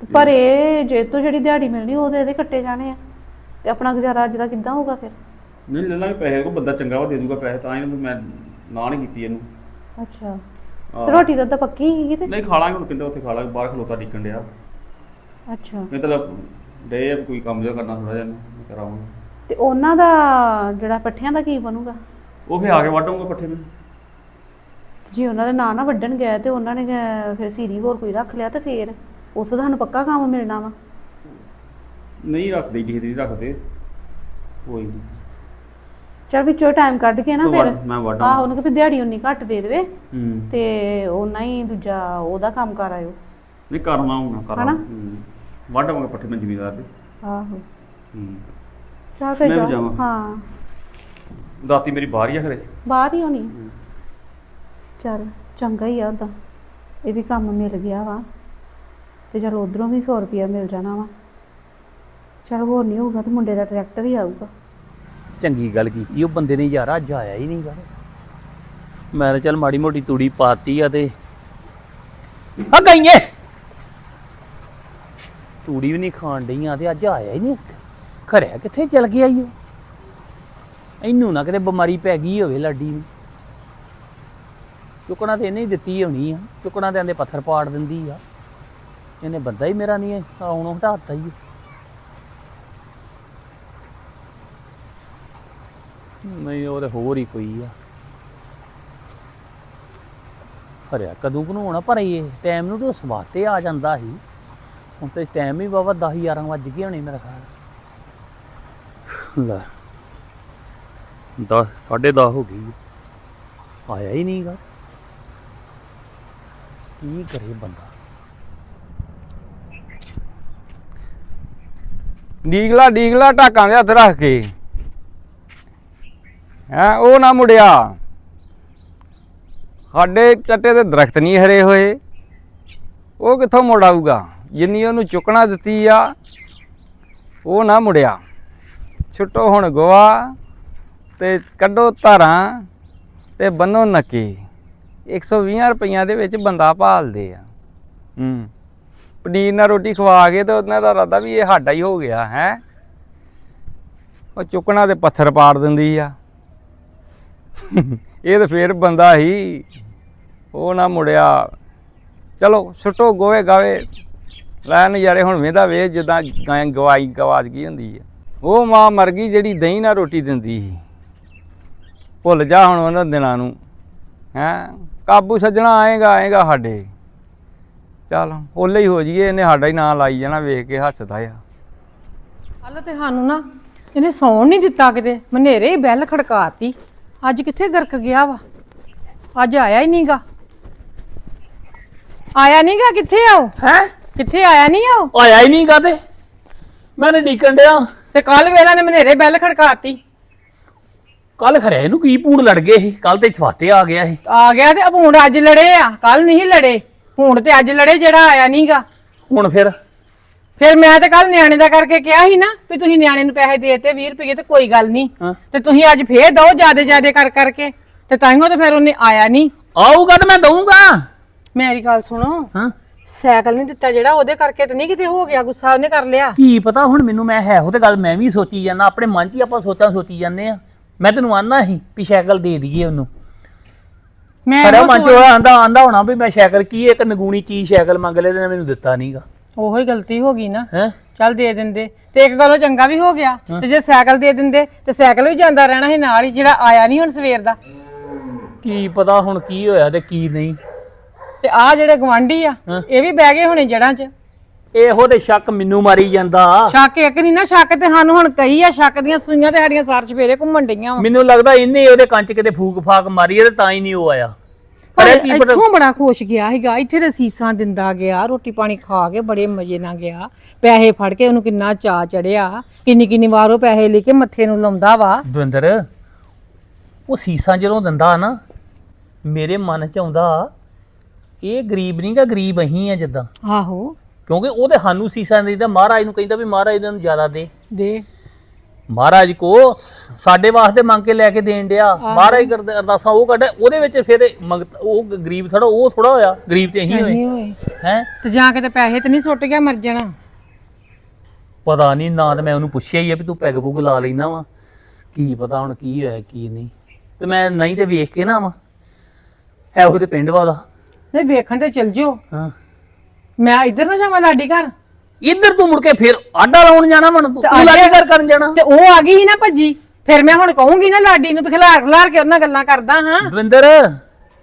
Speaker 5: ਤੇ ਪਰ ਇਹ ਜੇ ਤੋਂ ਜਿਹੜੀ ਦਿਹਾੜੀ ਮਿਲਣੀ ਉਹ ਤੇ ਇਹਦੇ ਕੱਟੇ ਜਾਣੇ ਆ। ਤੇ ਆਪਣਾ ਗੁਜ਼ਾਰਾ ਅੱਜ ਦਾ ਕਿੱਦਾਂ ਹੋਊਗਾ ਫਿਰ?
Speaker 7: ਨਹੀਂ ਲੈ ਲਾਂਗੇ ਪੈਸੇ ਕੋ ਬੰਦਾ ਚੰਗਾ ਵਾ ਦੇ ਦੂਗਾ ਪੈਸੇ ਤਾਂ ਹੀ ਮੈਂ ਨਾ ਨਹੀਂ ਕੀਤੀ ਇਹਨੂੰ।
Speaker 5: ਅੱਛਾ।
Speaker 7: ਆਹ।
Speaker 5: ਰੋਟੀ ਤਾਂ ਤਾਂ ਪੱਕੀ ਹੀ ਤੇ
Speaker 7: ਨਹੀਂ ਖਾ ਲਾਂਗੇ ਹੁਣ ਕਿੰਦੇ ਉੱਥੇ ਖਾ ਲਾਂਗੇ ਬਾਹਰ ਖਲੋਤਾ ਡਿੱਕਣ ਡਿਆ।
Speaker 5: ਅੱਛਾ।
Speaker 7: ਮਤਲਬ ਡੇ ਕੋਈ ਕੰਮ ਜਿਹਾ ਕਰਨਾ ਥੋੜਾ ਜਿਹਾ ਮੈਂ ਕਰਾਉਂਗਾ
Speaker 5: ਤੇ ਉਹਨਾਂ ਦਾ ਜਿਹੜਾ ਪੱਠਿਆਂ ਦਾ ਕੀ ਬਣੂਗਾ?
Speaker 7: ਉਹ ਫੇ ਆ ਕੇ ਵਾਢੂਗਾ ਪੱਠੇ ਨੂੰ
Speaker 5: ਜੇ ਉਹਨਾਂ ਦੇ ਨਾਂ ਨਾ ਵੱਢਣ ਗਿਆ ਤੇ ਉਹਨਾਂ ਨੇ ਅਹ, ਫਿਰ ਸੀਰੀ ਹੋਰ ਕੋਈ ਰੱਖ ਲਿਆ ਤੇ ਫੇਰ ਉੱਥੋਂ ਤੁਹਾਨੂੰ ਪੱਕਾ ਕੰਮ ਮਿਲਣਾ ਵਾ?
Speaker 7: ਨਹੀਂ ਰੱਖਦੇ ਕਿਸੇ ਦੀ ਨਹੀਂ ਰੱਖਦੇ। ਕੋਈ ਨਹੀਂ
Speaker 5: ਚਲ ਵਿੱਚੋਂ ਟਾਈਮ ਕੱਢ ਕੇ ਨਾ ਫਿਰ।
Speaker 7: ਮੈਂ।
Speaker 5: ਆਹੋ ਉਹਨੂੰ ਕਿ ਦਿਹਾੜੀ ਉਨੀ ਘੱਟ ਦੇ ਦੇਵੇ। ਤੇ ਉਹਨਾਂ ਹੀ ਦੂਜਾ ਉਹਦਾ ਕੰਮ ਕਰ ਆਇਓ।
Speaker 7: ਨਹੀਂ ਕਰਨਾ ਹੁਣ? ਹੂੰ। ਵਾਢਾਂਗੇ ਪੱਠੇ ਮੈਂ ਜ਼ਿਮੀਦਾਰ ਦੇ।
Speaker 5: ਆਹੋ।
Speaker 7: ਹੂੰ।
Speaker 5: ਚਲ ਫਿਰ
Speaker 7: ਮੈਂ ਵੀ
Speaker 5: ਜਾ। ਹਾਂ।
Speaker 7: ਦਾਤੀ ਮੇਰੀ ਬਾਹਰ ਹੀ ਆ ਖਰੇ।
Speaker 5: ਬਾਹਰ ਹੀ ਹੋਣੀ ਚਲ ਚੰਗਾ ਹੀ ਆ ਉਦਾਂ ਇਹ ਵੀ ਕੰਮ ਮਿਲ ਗਿਆ ਵਾ। ਤੇ ਚਲ ਉਧਰੋਂ ਵੀ 100 ਰੁਪਿਆ ਮਿਲ ਜਾਣਾ ਵਾ। ਚਲ ਹੋਰ ਨਹੀਂ ਹੋਊਗਾ ਤੇ ਮੁੰਡੇ ਦਾ ਟਰੈਕਟਰ ਹੀ ਆਊਗਾ।
Speaker 3: ਚੰਗੀ ਗੱਲ ਕੀਤੀ, ਉਹ ਬੰਦੇ ਨੇ ਯਾਰ ਅੱਜ ਆਇਆ ਹੀ ਨਹੀਂ ਗਾ ਮੈਂ ਤਾਂ ਚੱਲ ਮਾੜੀ ਮੋਟੀ ਤੂੜੀ ਪਾਤੀ ਆ ਤੇ ਆ ਗਈਏ। ਤੂੜੀ ਵੀ ਨਹੀਂ ਖਾਣ ਡਈਆਂ ਤੇ ਅੱਜ ਆਇਆ ਹੀ ਨਹੀਂ ਖਰਿਆ ਕਿੱਥੇ ਚਲ ਗਿਆ ਈ ਉਹ? ਇਹਨੂੰ ਨਾ ਕਿਤੇ ਬਿਮਾਰੀ ਪੈ ਗਈ ਹੋਵੇ ਲਾਡੀ ਨੂੰ। ਚੁੱਕਣਾ ਤੇ ਇਹਨੇ ਹੀ ਦਿੱਤੀ ਹੋਣੀ ਆ, ਚੁੱਕਣਾ ਤੇ ਆਂਦੇ ਪੱਥਰ ਪਾੜ ਦਿੰਦੀ ਆ। ਇਹਨੇ ਬੰਦਾ ਹੀ ਮੇਰਾ ਨਹੀਂ ਆਉਣੋਂ ਹਟਾਤਾ ਹੀ ਨਹੀਂ, ਉਹ ਤੇ ਹੋਰ ਹੀ ਕੋਈ ਆ। ਹਰਿਆ ਕਦੋਂ ਬਣਾਉਣਾ ਪਰ ਇਹ ਟਾਈਮ ਨੂੰ ਤਾਂ ਸਵਾਤੇ ਆ ਜਾਂਦਾ ਸੀ। ਹੁਣ ਤੇ ਟਾਈਮ ਹੀ ਬਾਬਾ 10 11 ਵੱਜ ਗਏ ਹੋਣੇ ਮੇਰਾ ਖਿਆਲ। ਲੈ 10 10:30 ਹੋ ਗਈ। ਆਇਆ ਹੀ ਨਹੀਂਗਾ। ਕੀ ਕਰੇ ਬੰਦਾ?
Speaker 1: ਡੀਗਲਾ ਡੀਗਲਾ ਢਾਕਾਂ ਦੇ ਹੱਥ ਰੱਖ ਕੇ। ਹੈ ਉਹ ਨਾ ਮੁੜਿਆ। ਸਾਡੇ ਚੱਟੇ ਦੇ ਦਰਖਤ ਨਹੀਂ ਹਰੇ ਹੋਏ। ਉਹ ਕਿੱਥੋਂ ਮੁੜ ਆਊਗਾ? ਜਿੰਨੀ ਉਹਨੂੰ ਚੁੱਕਣਾ ਦਿੱਤੀ ਆ ਉਹ ਨਾ ਮੁੜਿਆ। ਛੁੱਟੋ ਹੁਣ ਗੋਆ ਤੇ ਕੱਢੋ ਧਾਰਾਂ ਤੇ ਬੰਨੋ ਨੱਕੇ। 120 ਰੁਪਈਆਂ ਦੇ ਵਿੱਚ ਬੰਦਾ ਭਾਲਦੇ ਆ। ਹੂੰ। ਪਨੀਰ ਨਾਲ ਰੋਟੀ ਖਵਾ ਕੇ ਤੇ ਉਹਨਾਂ ਦਾ ਇਰਾਦਾ ਵੀ ਇਹ ਸਾਡਾ ਹੀ ਹੋ ਗਿਆ ਹੈ। ਉਹ ਚੁੱਕਣਾ ਤੇ ਪੱਥਰ ਪਾੜ ਦਿੰਦੀ ਆ। ਇਹ ਤਾਂ ਫੇਰ ਬੰਦਾ ਹੀ ਉਹ ਨਾ ਮੁੜਿਆ। ਚਲੋ, ਸੁੱਟੋ ਗੋਵੇ ਗਾਵੇ ਲੈ ਨਜ਼ਾਰੇ ਹੁਣ ਵੇਂਦਾ ਵੇ, ਜਿੱਦਾਂ ਗਵਾਈ ਗਵਾਚ ਹੁੰਦੀ ਆ। ਉਹ ਮਾਂ ਮਰ ਗਈ ਜਿਹੜੀ ਦਹੀਂ ਨਾਲ ਰੋਟੀ ਦਿੰਦੀ ਸੀ। ਭੁੱਲ ਜਾ ਹੁਣ ਉਹਨਾਂ ਦਿਨਾਂ ਨੂੰ। ਹੈ? ਕਾਬੂ ਸੱਜਣਾ, ਆਏਗਾ ਆਏਗਾ ਸਾਡੇ। ਚੱਲ ਓਲੇ ਹੀ ਹੋ ਜੀਏ ਇਹਨੇ ਸਾਡਾ ਹੀ ਨਾਂ ਲਾਈ ਜਾਣਾ ਵੇਖ ਕੇ ਹੱਸਦਾ ਆ।
Speaker 4: ਕੱਲ ਤੇ ਸਾਨੂੰ ਨਾ, ਇਹਨੇ ਸੌਣ ਨਹੀਂ ਦਿੱਤਾ ਕਿਤੇ। ਮਨੇਰੇ ਹੀ ਬੈਲ ਖੜਕਾਤੀ। ਅੱਜ ਕਿੱਥੇ ਗਰਕ ਗਿਆ ਵਾ? ਅੱਜ ਆਇਆ ਹੀ ਨਹੀਂਗਾ। ਆਇਆ ਨਹੀਂਗਾ ਕਿੱਥੇ ਆਓ
Speaker 3: ਹੈ?
Speaker 4: ਕਿੱਥੇ ਆਇਆ ਨਹੀਂ ਆਓ
Speaker 3: ਆਇਆ ਹੀ ਨਹੀਂਗਾ ਤੇ। ਮੈਂ ਤਾਂ ਡੀਕਣ ਡਿਆ।
Speaker 4: ਤੇ ਕੱਲ ਵੇਲਾ ਨੇ ਮਨੇਰੇ ਬੈਲ ਖੜਕਾਤੀ।
Speaker 3: ਕੱਲ ਖਰਿਆ ਇਹਨੂੰ ਕੀ ਪੂੜ ਲੜ ਗਏ ਸੀ? ਕੱਲ ਤੇ ਛਵਾਤੇ ਆ ਗਿਆ ਸੀ।
Speaker 4: ਆ ਗਿਆ ਤੇ ਹੁਣ ਅੱਜ ਲੜੇ ਆ। ਕੱਲ ਨਹੀਂ ਲੜੇ। ਹੁਣ ਤੇ ਅੱਜ ਲੜੇ ਜਿਹੜਾ ਆਇਆ ਨਹੀਂਗਾ।
Speaker 3: ਹੁਣ ਫਿਰ?
Speaker 4: ਫਿਰ ਮੈਂ ਤੇ ਕੱਲ ਨਿਆਣੇ ਦਾ ਕਰਕੇ ਕਿਹਾ ਸੀ ਨਾ ਵੀ ਤੁਸੀਂ ਨਿਆਣੇ ਨੂੰ ਪੈਸੇ ਦੇਤੇ 20 ਰੁਪਏ ਤੇ ਕੋਈ ਗੱਲ ਨਹੀਂ।
Speaker 3: ਹਾਂ।
Speaker 4: ਤੇ ਤੁਸੀਂ ਅੱਜ ਫੇਰ ਦੋ ਜਿਆਦੇ ਜਿਆਦੇ ਕਰ ਕਰਕੇ ਤੇ ਤਾਈਓ ਤੇ ਫਿਰ ਉਹਨੇ ਆਇਆ ਨਹੀਂ।
Speaker 3: ਆਊਗਾ ਤੇ ਮੈਂ ਦਊਂਗਾ।
Speaker 4: ਮੇਰੀ ਗੱਲ ਸੁਣੋ
Speaker 3: ਹਾਂ।
Speaker 4: ਸਾਈਕਲ ਨਹੀਂ ਦਿੱਤਾ ਜਿਹੜਾ ਉਹਦੇ ਕਰਕੇ ਤੇ ਨਹੀਂ ਕਿਤੇ ਹੋ ਗਿਆ ਗੁੱਸਾ ਉਹਨੇ ਕਰ ਲਿਆ।
Speaker 3: ਕੀ ਪਤਾ ਹੁਣ ਮੈਨੂੰ ਮੈਂ ਹੈ ਉਹ ਤੇ ਗੱਲ ਮੈਂ ਵੀ ਸੋਚੀ ਜਾਂਦਾ ਆਪਣੇ ਮਨ 'ਚ ਹੀ ਆਪਾਂ ਸੋਚਾਂ ਸੋਚੀ ਜਾਂਦੇ ਆ ਮੈਂ ਤੈਨੂੰ ਆਨਾ ਸੀ ਵੀ ਸਾਈਕਲ ਦੇ ਦਈਏ ਉਹਨੂੰ।
Speaker 4: ਮੈਂ ਇਹੋ
Speaker 3: ਮਨ 'ਚ
Speaker 4: ਸੋਚ-
Speaker 3: ਉਹ ਆਂਦਾ ਆਂਦਾ ਹੋਣਾ ਵੀ ਮੈਂ ਸਾਈਕਲ ਕੀ ਇੱਕ ਨਗੂਣੀ ਚੀਜ਼ ਸਾਈਕਲ ਮੰਗ ਲਿਆ ਤੇ ਮੈਨੂੰ ਦਿੱਤਾ ਨਹੀਂਗਾ
Speaker 4: ਉਹੀ ਗਲਤੀ ਹੋ ਗਈ ਨਾ।
Speaker 3: ਹੈ?
Speaker 4: ਚੱਲ ਦੇ ਦਿੰਦੇ। ਤੇ ਇੱਕ ਗੱਲੋਂ ਚੰਗਾ ਵੀ ਹੋ ਗਿਆ। ਤੇ ਜੇ ਸਾਈਕਲ ਦੇ ਦਿੰਦੇ ਤੇ ਸਾਈਕਲ ਵੀ ਜਾਂਦਾ ਰਹਿਣਾ ਸੀ ਨਾਲ ਹੀ ਜਿਹੜਾ ਆਇਆ ਨਹੀਂ ਹੁਣ ਸਵੇਰ ਦਾ।
Speaker 3: ਕੀ ਪਤਾ ਹੁਣ ਕੀ ਹੋਇਆ ਤੇ ਕੀ ਨਹੀਂ।
Speaker 4: ਤੇ ਆ ਜਿਹੜੇ ਗਵਾਂਢੀ ਆ। ਇਹ ਵੀ ਬਹਿ ਗਏ ਹੋਣੇ ਜੜਾਂ 'ਚ।
Speaker 3: ਇਹੋ ਤੇ ਸ਼ੱਕ ਮੈਨੂੰ ਮਾਰੀ ਜਾਂਦਾ।
Speaker 4: ਸ਼ੱਕ ਇੱਕ ਨਹੀਂ ਨਾ ਸ਼ੱਕ ਤੇ ਸਾਨੂੰ ਹੁਣ ਕਈ ਆ ਸ਼ੱਕ ਦੀਆਂ ਸੂਈਆਂ ਤੇ ਸਾਡੀਆਂ ਸਾਰ ਚਫੇਰੇ ਘੁੰਮਣ ਡਈਆਂ
Speaker 3: ਮੈਨੂੰ ਲੱਗਦਾ ਇਹਨੇ ਉਹਦੇ ਕੰਚ ਕਿਤੇ ਫੂਕ ਫਾਕ ਮਾਰੀ ਤੇ ਤਾਂ ਹੀ ਨਹੀਂ ਉਹ ਆਇਆ। ਪਰ ਇਹ ਕੀ ਪਤਾ
Speaker 4: ਇੱਥੋਂ ਬੜਾ ਖੁਸ਼ ਗਿਆ ਸੀਗਾ ਇੱਥੇ ਤੇ ਸੀਸਾਂ ਦਿੰਦਾ ਗਿਆ ਰੋਟੀ ਪਾਣੀ ਖਾ ਕੇ ਬੜੇ ਮਜ਼ੇ ਨਾਲ ਗਿਆ। ਪੈਸੇ ਫੜ ਕੇ ਉਹਨੂੰ ਕਿੰਨਾ ਚਾ ਚੜਿਆ ਕਿੰਨੀ ਕਿੰਨੀ ਵਾਰ ਉਹ ਪੈਸੇ ਲੈ ਕੇ ਮੱਥੇ ਨੂੰ ਲਾਉਂਦਾ ਵਾ।
Speaker 3: ਦਵਿੰਦਰ ਉਹ ਸੀਸਾਂ ਜਦੋਂ ਦਿੰਦਾ ਨਾ ਮੇਰੇ ਮਨ 'ਚ ਆਉਂਦਾ ਇਹ ਗਰੀਬ ਨਹੀਂਗਾ ਗਰੀਬ ਅਹੀਂ ਆ ਜਿੱਦਾਂ।
Speaker 4: ਆਹੋ।
Speaker 3: ਕਿਉਂਕਿ ਉਹ ਤੇ ਸਾਨੂੰ ਸੀਸਾਂ ਦੇਈਦਾ ਮਹਾਰਾਜ ਨੂੰ ਕਹਿੰਦਾ ਵੀ ਮਹਾਰਾਜ ਇਹਨਾਂ ਨੂੰ ਜ਼ਿਆਦਾ ਦੇ।
Speaker 4: ਦੇ।
Speaker 3: ਮਹਾਰਾਜ ਕੋ ਸਾਡੇ ਵਾਸਤੇ ਮੰਗ ਕੇ ਲੈ ਕੇ ਦੇਣ ਡਿਆ। ਮਹਾਰਾਜ ਕਰਦੇ ਅਰਦਾਸਾਂ ਉਹ ਕੱਢ ਉਹਦੇ ਵਿੱਚ ਫਿਰ ਮੰਗਤ ਉਹ ਗਰੀਬ ਥੋੜਾ ਉਹ ਥੋੜਾ ਹੋਇਆ। ਗਰੀਬ ਤੇ ਅਸੀਂ ਹੋਏ
Speaker 4: ਨਹੀਂ ਹੋਏ।
Speaker 3: ਹੈ?
Speaker 4: ਤੇ ਜਾ ਕੇ ਤੇ ਪੈਸੇ ਤੇ ਨਹੀਂ ਸੁੱਟ ਗਿਆ ਮਰ ਜਾਣਾ।
Speaker 3: ਪਤਾ ਨਹੀਂ ਨਾ ਤੇ ਮੈਂ ਉਹਨੂੰ ਪੁੱਛਿਆ ਹੀ ਆ ਵੀ ਤੂੰ ਪੈਗ ਪੁਗ ਲਾ ਲੈਣਾ ਵਾ। ਕੀ ਪਤਾ ਹੁਣ ਕੀ ਹੋਇਆ ਕੀ ਨਹੀਂ। ਤੇ ਮੈਂ ਨਹੀਂ ਤੇ ਵੇਖ ਕੇ ਨਾ ਵਾ। ਇਹੋ ਤੇ ਪਿੰਡ ਵਾਲਾ।
Speaker 4: ਨਹੀਂ ਵੇਖਣ ਤੇ ਚਲ ਜਿਓ।
Speaker 3: ਹਾਂ।
Speaker 4: ਮੈਂ ਇੱਧਰ ਨਾ ਜਾਵਾਂ ਲਾਡੀ ਘਰ?
Speaker 3: ਇੱਧਰ ਤੂੰ ਮੁੜ ਕੇ ਫਿਰ ਆਡਾ ਲਾਉਣ ਜਾਣਾ ਮਣ ਤੂੰ?
Speaker 4: ਤੇ ਆਡਾ-
Speaker 3: ਘਰ ਕਰਨ ਜਾਣਾ?
Speaker 4: ਤੇ ਉਹ ਆ ਗਈ ਸੀ ਨਾ ਭੱਜੀ। ਫਿਰ ਮੈਂ ਹੁਣ ਕਹੂੰਗੀ ਨਾ ਲਾਡੀ ਨੂੰ ਵੀ ਖਿਲਾਰ ਖਿਲਾਰ ਕੇ ਉਹਨਾਂ ਗੱਲਾਂ ਕਰਦਾ ਹਾਂ।
Speaker 3: ਦਵਿੰਦਰ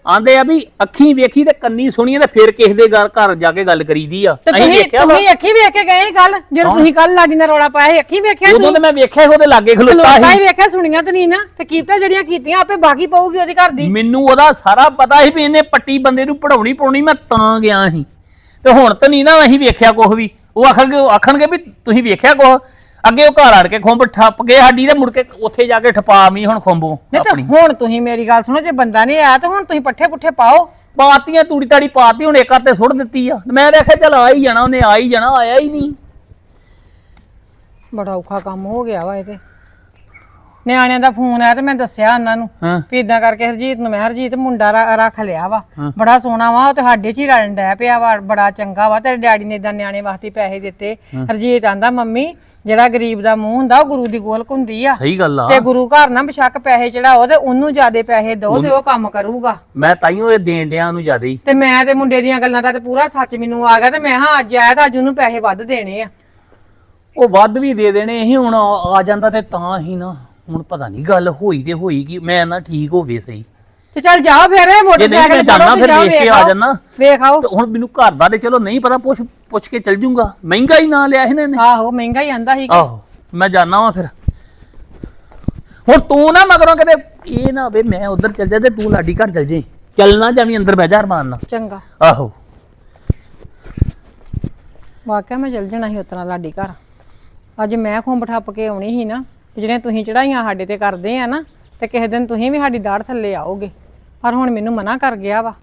Speaker 3: ਆਂਦੇ ਆ ਵੀ ਅੱਖੀਂ ਵੇਖੀ ਤੇ ਕੰਨੀ ਸੁਣੀ ਤੇ ਫਿਰ ਕਿਸੇ ਦੇ ਘਰ ਘਰ ਜਾ ਕੇ ਗੱਲ ਕਰੀਦੀ ਆ।
Speaker 4: ਤੇ
Speaker 3: ਅਸੀਂ
Speaker 4: ਤੁਸੀਂ
Speaker 3: ਵੇਖਿਆ ਵਾ।
Speaker 4: ਤੁਸੀਂ ਅੱਖੀ ਵੇਖ ਕੇ ਗਏ ਕੱਲ ਜਦੋਂ ਤੁਸੀਂ ਕੱਲ ਲਾਡੀ ਨਾਲ ਰੌਲਾ ਪਾਇਆ ਸੀ ਅੱਖੀ ਵੇਖਿਆ
Speaker 3: ਉਦੋਂ ਤੇ ਮੈਂ ਵੇਖਿਆ ਉਹਦੇ ਲਾਗੇ ਖਲੋਤਾ
Speaker 4: ਲੋਕਾਂ ਹੀ
Speaker 3: ਸੀ
Speaker 4: ਵੇਖਿਆ ਸੁਣੀਆਂ ਤੇ ਨਹੀਂ ਨਾ। ਤੇ ਕੀਪਤਾ ਜਿਹੜੀਆਂ ਕੀਤੀਆਂ ਆਪੇ ਬਾਕੀ ਪਊਗੀ ਉਹਦੇ ਘਰ ਦੀ।
Speaker 3: ਮੈਨੂੰ ਉਹਦਾ ਸਾਰਾ ਪਤਾ ਸੀ ਵੀ ਇਹਨੇ ਪੱਟੀ ਬੰਦੇ ਨੂੰ ਪੜਾਉਣੀ ਪਾਉਣੀ ਮੈਂ ਤਾਂ ਗਿਆ ਸੀ। ਤੇ ਹੁਣ ਤਾਂ ਨਹੀਂ ਨਾ ਅਸੀਂ ਵੇਖਿਆ ਕੁਝ ਵੀ। ਉਹ ਆਖਣਗੇ ਉਹ ਆਖਣਗੇ ਵੀ ਤੁਸੀਂ ਵੇਖਿਆ ਕੁਝ ਅੱਗੇ ਉਹ ਘਰ ਆੜ ਕੇ ਖੁੰਬ ਠੱਪ ਗਏ ਸਾਡੀ ਤੇ ਮੁੜ ਕੇ ਉੱਥੇ ਜਾ ਕੇ ਠਪਾ ਮੀ ਹੁਣ ਖੁੰਬੋ
Speaker 4: ਨਹੀਂ
Speaker 3: ਆਪਣੀ।
Speaker 4: ਤੇ ਹੁਣ ਤੁਸੀਂ ਮੇਰੀ ਗੱਲ ਸੁਣੋ ਜੇ ਬੰਦਾ ਨਹੀਂ ਆਇਆ ਤੇ ਹੁਣ ਤੁਸੀਂ ਪੱਠੇ ਪੁੱਠੇ ਪਾਓ।
Speaker 3: ਪਾਤੀਆਂ ਤੂੜੀ ਤਾੜੀ ਪਾਤੀ ਹੁਣ ਇੱਕ ਹੱਥ ਤੇ ਸੁੱਟ ਦਿੱਤੀ ਆ। ਤੇ ਮੈਂ ਦੇਖਿਆ ਚੱਲ ਆ ਹੀ ਜਾਣਾ ਉਹਨੇ ਆ ਹੀ ਜਾਣਾ ਆਇਆ ਹੀ ਨਹੀਂ।
Speaker 4: ਬੜਾ ਔਖਾ ਕੰਮ ਹੋ ਗਿਆ ਵਾ ਇਹ ਤੇ। ਨਿਆਣਿਆਂ ਦਾ ਫੋਨ ਆਇਆ ਤੇ ਮੈਂ ਦੱਸਿਆ ਉਹਨਾਂ ਨੂੰ
Speaker 3: ਹਾਂ।
Speaker 4: ਵੀ ਇਦਾਂ ਕਰਕੇ ਹਰਜੀਤ ਨੂੰ ਮੈਂ ਹਰਜੀਤ ਮੁੰਡਾ ਰ- ਰੱਖ ਲਿਆ ਵਾ। ਬੜਾ ਸੋਹਣਾ ਵਾ ਉਹ ਤੇ ਸਾਡੇ ਚ ਹੀ ਰਲਣ ਡੈ ਪਿਆ ਵਾ ਬੜਾ ਚੰਗਾ ਵਾ। ਤੇਰੇ ਡੈਡੀ ਨੇ ਇਦਾਂ ਨਿਆਣੇ ਵਾਸਤੇ ਪੈਸੇ ਦਿੱਤੇ। ਹਰਜੀਤ ਆਂਦਾ ਮੰਮੀ ਜਿਹੜਾ ਗਰੀਬ ਦਾ ਮੂੰਹ ਹੁੰਦਾ ਉਹ ਗੁਰੂ ਦੀ ਗੋਲਕ ਹੁੰਦੀ ਆ।
Speaker 3: ਸਹੀ ਗੱਲ ਆ।
Speaker 4: ਤੇ ਗੁਰੂ ਘਰ ਨਾ ਬਿਸ਼ੱਕ ਪੈਸੇ ਚੜਾਓ ਤੇ ਉਹਨੂੰ ਜਿਆਦੇ ਪੈਸੇ ਦਿਓ ਤੇ ਉਹ ਕੰਮ ਕਰੂਗਾ।
Speaker 3: ਮੈਂ ਤਾਈਓ ਇਹ ਦੇਣ ਡਿਆਂ ਨੂੰ ਜ਼ਿਆਦਾ ਹੀ।
Speaker 4: ਤੇ ਮੈਂ ਤੇ ਮੁੰਡੇ ਦੀਆਂ ਗੱਲਾਂ ਦਾ ਤੇ ਪੂਰਾ ਸੱਚ ਮੈਨੂੰ ਆ ਗਿਆ ਤੇ ਮੈਂ ਹਾਂ ਅੱਜ ਆਇਆ ਤਾਂ ਅੱਜ ਉਹਨੂੰ ਪੈਸੇ ਵੱਧ ਦੇਣੇ ਆ।
Speaker 3: ਉਹ ਵੱਧ ਵੀ ਦੇ ਦੇਣੇ ਇਹ ਹੁਣ ਆ ਜਾਂਦਾ ਤੇ ਤਾਂ ਹੀ ਨਾ। ਹੁਣ ਪਤਾ ਨਹੀਂ ਗੱਲ ਹੋਈ ਤੇ ਹੋਈ ਕਿ ਮੈਂ ਨਾ ਠੀਕ ਹੋਵੇ ਸਹੀ।
Speaker 4: ਤੇ ਚੱਲ ਜਾਓ ਫਿਰ
Speaker 3: ਜੇ ਨਹੀਂ
Speaker 4: ਮੋਟਰਸਾਈਕਲ
Speaker 3: ਮੈਂ ਜਾਣਾ ਫਿਰ ਵੇਖ ਕੇ ਆ। ਜਾਣਾ।
Speaker 4: ਵੇਖ ਆਓ।
Speaker 3: ਤੇ ਹੁਣ ਮੈਨੂੰ ਘਰ ਦਾ ਤੇ ਚਲੋ ਨਹੀਂ ਪਤਾ ਪੁੱਛ ਪੁੱਛ ਕੇ ਚੱਲ ਜੂੰਗਾ। ਮਹਿੰਗਾ ਹੀ ਨਾ ਲਿਆ ਇਹਨੇ ਨੇ
Speaker 4: ਆਹੋ ਮਹਿੰਗਾ ਹੀ ਆਂਦਾ ਸੀ।
Speaker 3: ਆਹੋ ਮੈਂ ਜਾਣਾ ਵਾਂ ਫਿਰ। ਹੁਣ ਤੂੰ ਨਾ ਮਗਰੋਂ ਕਿਤੇ ਇਹ ਨਾ ਹੋਵੇ ਮੈਂ ਉਧਰ ਚੱਲ ਜਾ ਤੇ ਤੂੰ ਲਾਡੀ ਘਰ ਚੱਲ ਜੇ। ਚੱਲਣਾ ਜਾਵੀਂ ਅੰਦਰ ਬਹਿ ਜਾ ਅਰਮਾਨ ਨਾਲ।
Speaker 4: ਚੰਗਾ।
Speaker 3: ਆਹੋ।
Speaker 4: ਵਾਕਿਆ ਮੈਂ ਚੱਲ ਜਾਣਾ ਸੀ ਉਤਰਾ ਲਾਡੀ ਘਰ। ਅੱਜ ਮੈਂ ਖੁੰਬ ਠੱਪ ਕੇ ਆਉਣੀ ਸੀ ਨਾ ਤੇ ਜਿਹੜੀਆਂ ਤੁਸੀਂ ਚੜਾਈਆਂ ਸਾਡੇ ਤੇ ਕਰਦੇ ਆ ਨਾ ਤੇ ਕਿਸੇ ਦਿਨ ਤੁਸੀਂ ਵੀ ਸਾਡੀ ਦਾੜ ਥੱਲੇ ਆਓਗੇ। ਪਰ ਹੁਣ ਮੈਨੂੰ ਮਨਾ ਕਰ ਗਿਆ ਵਾ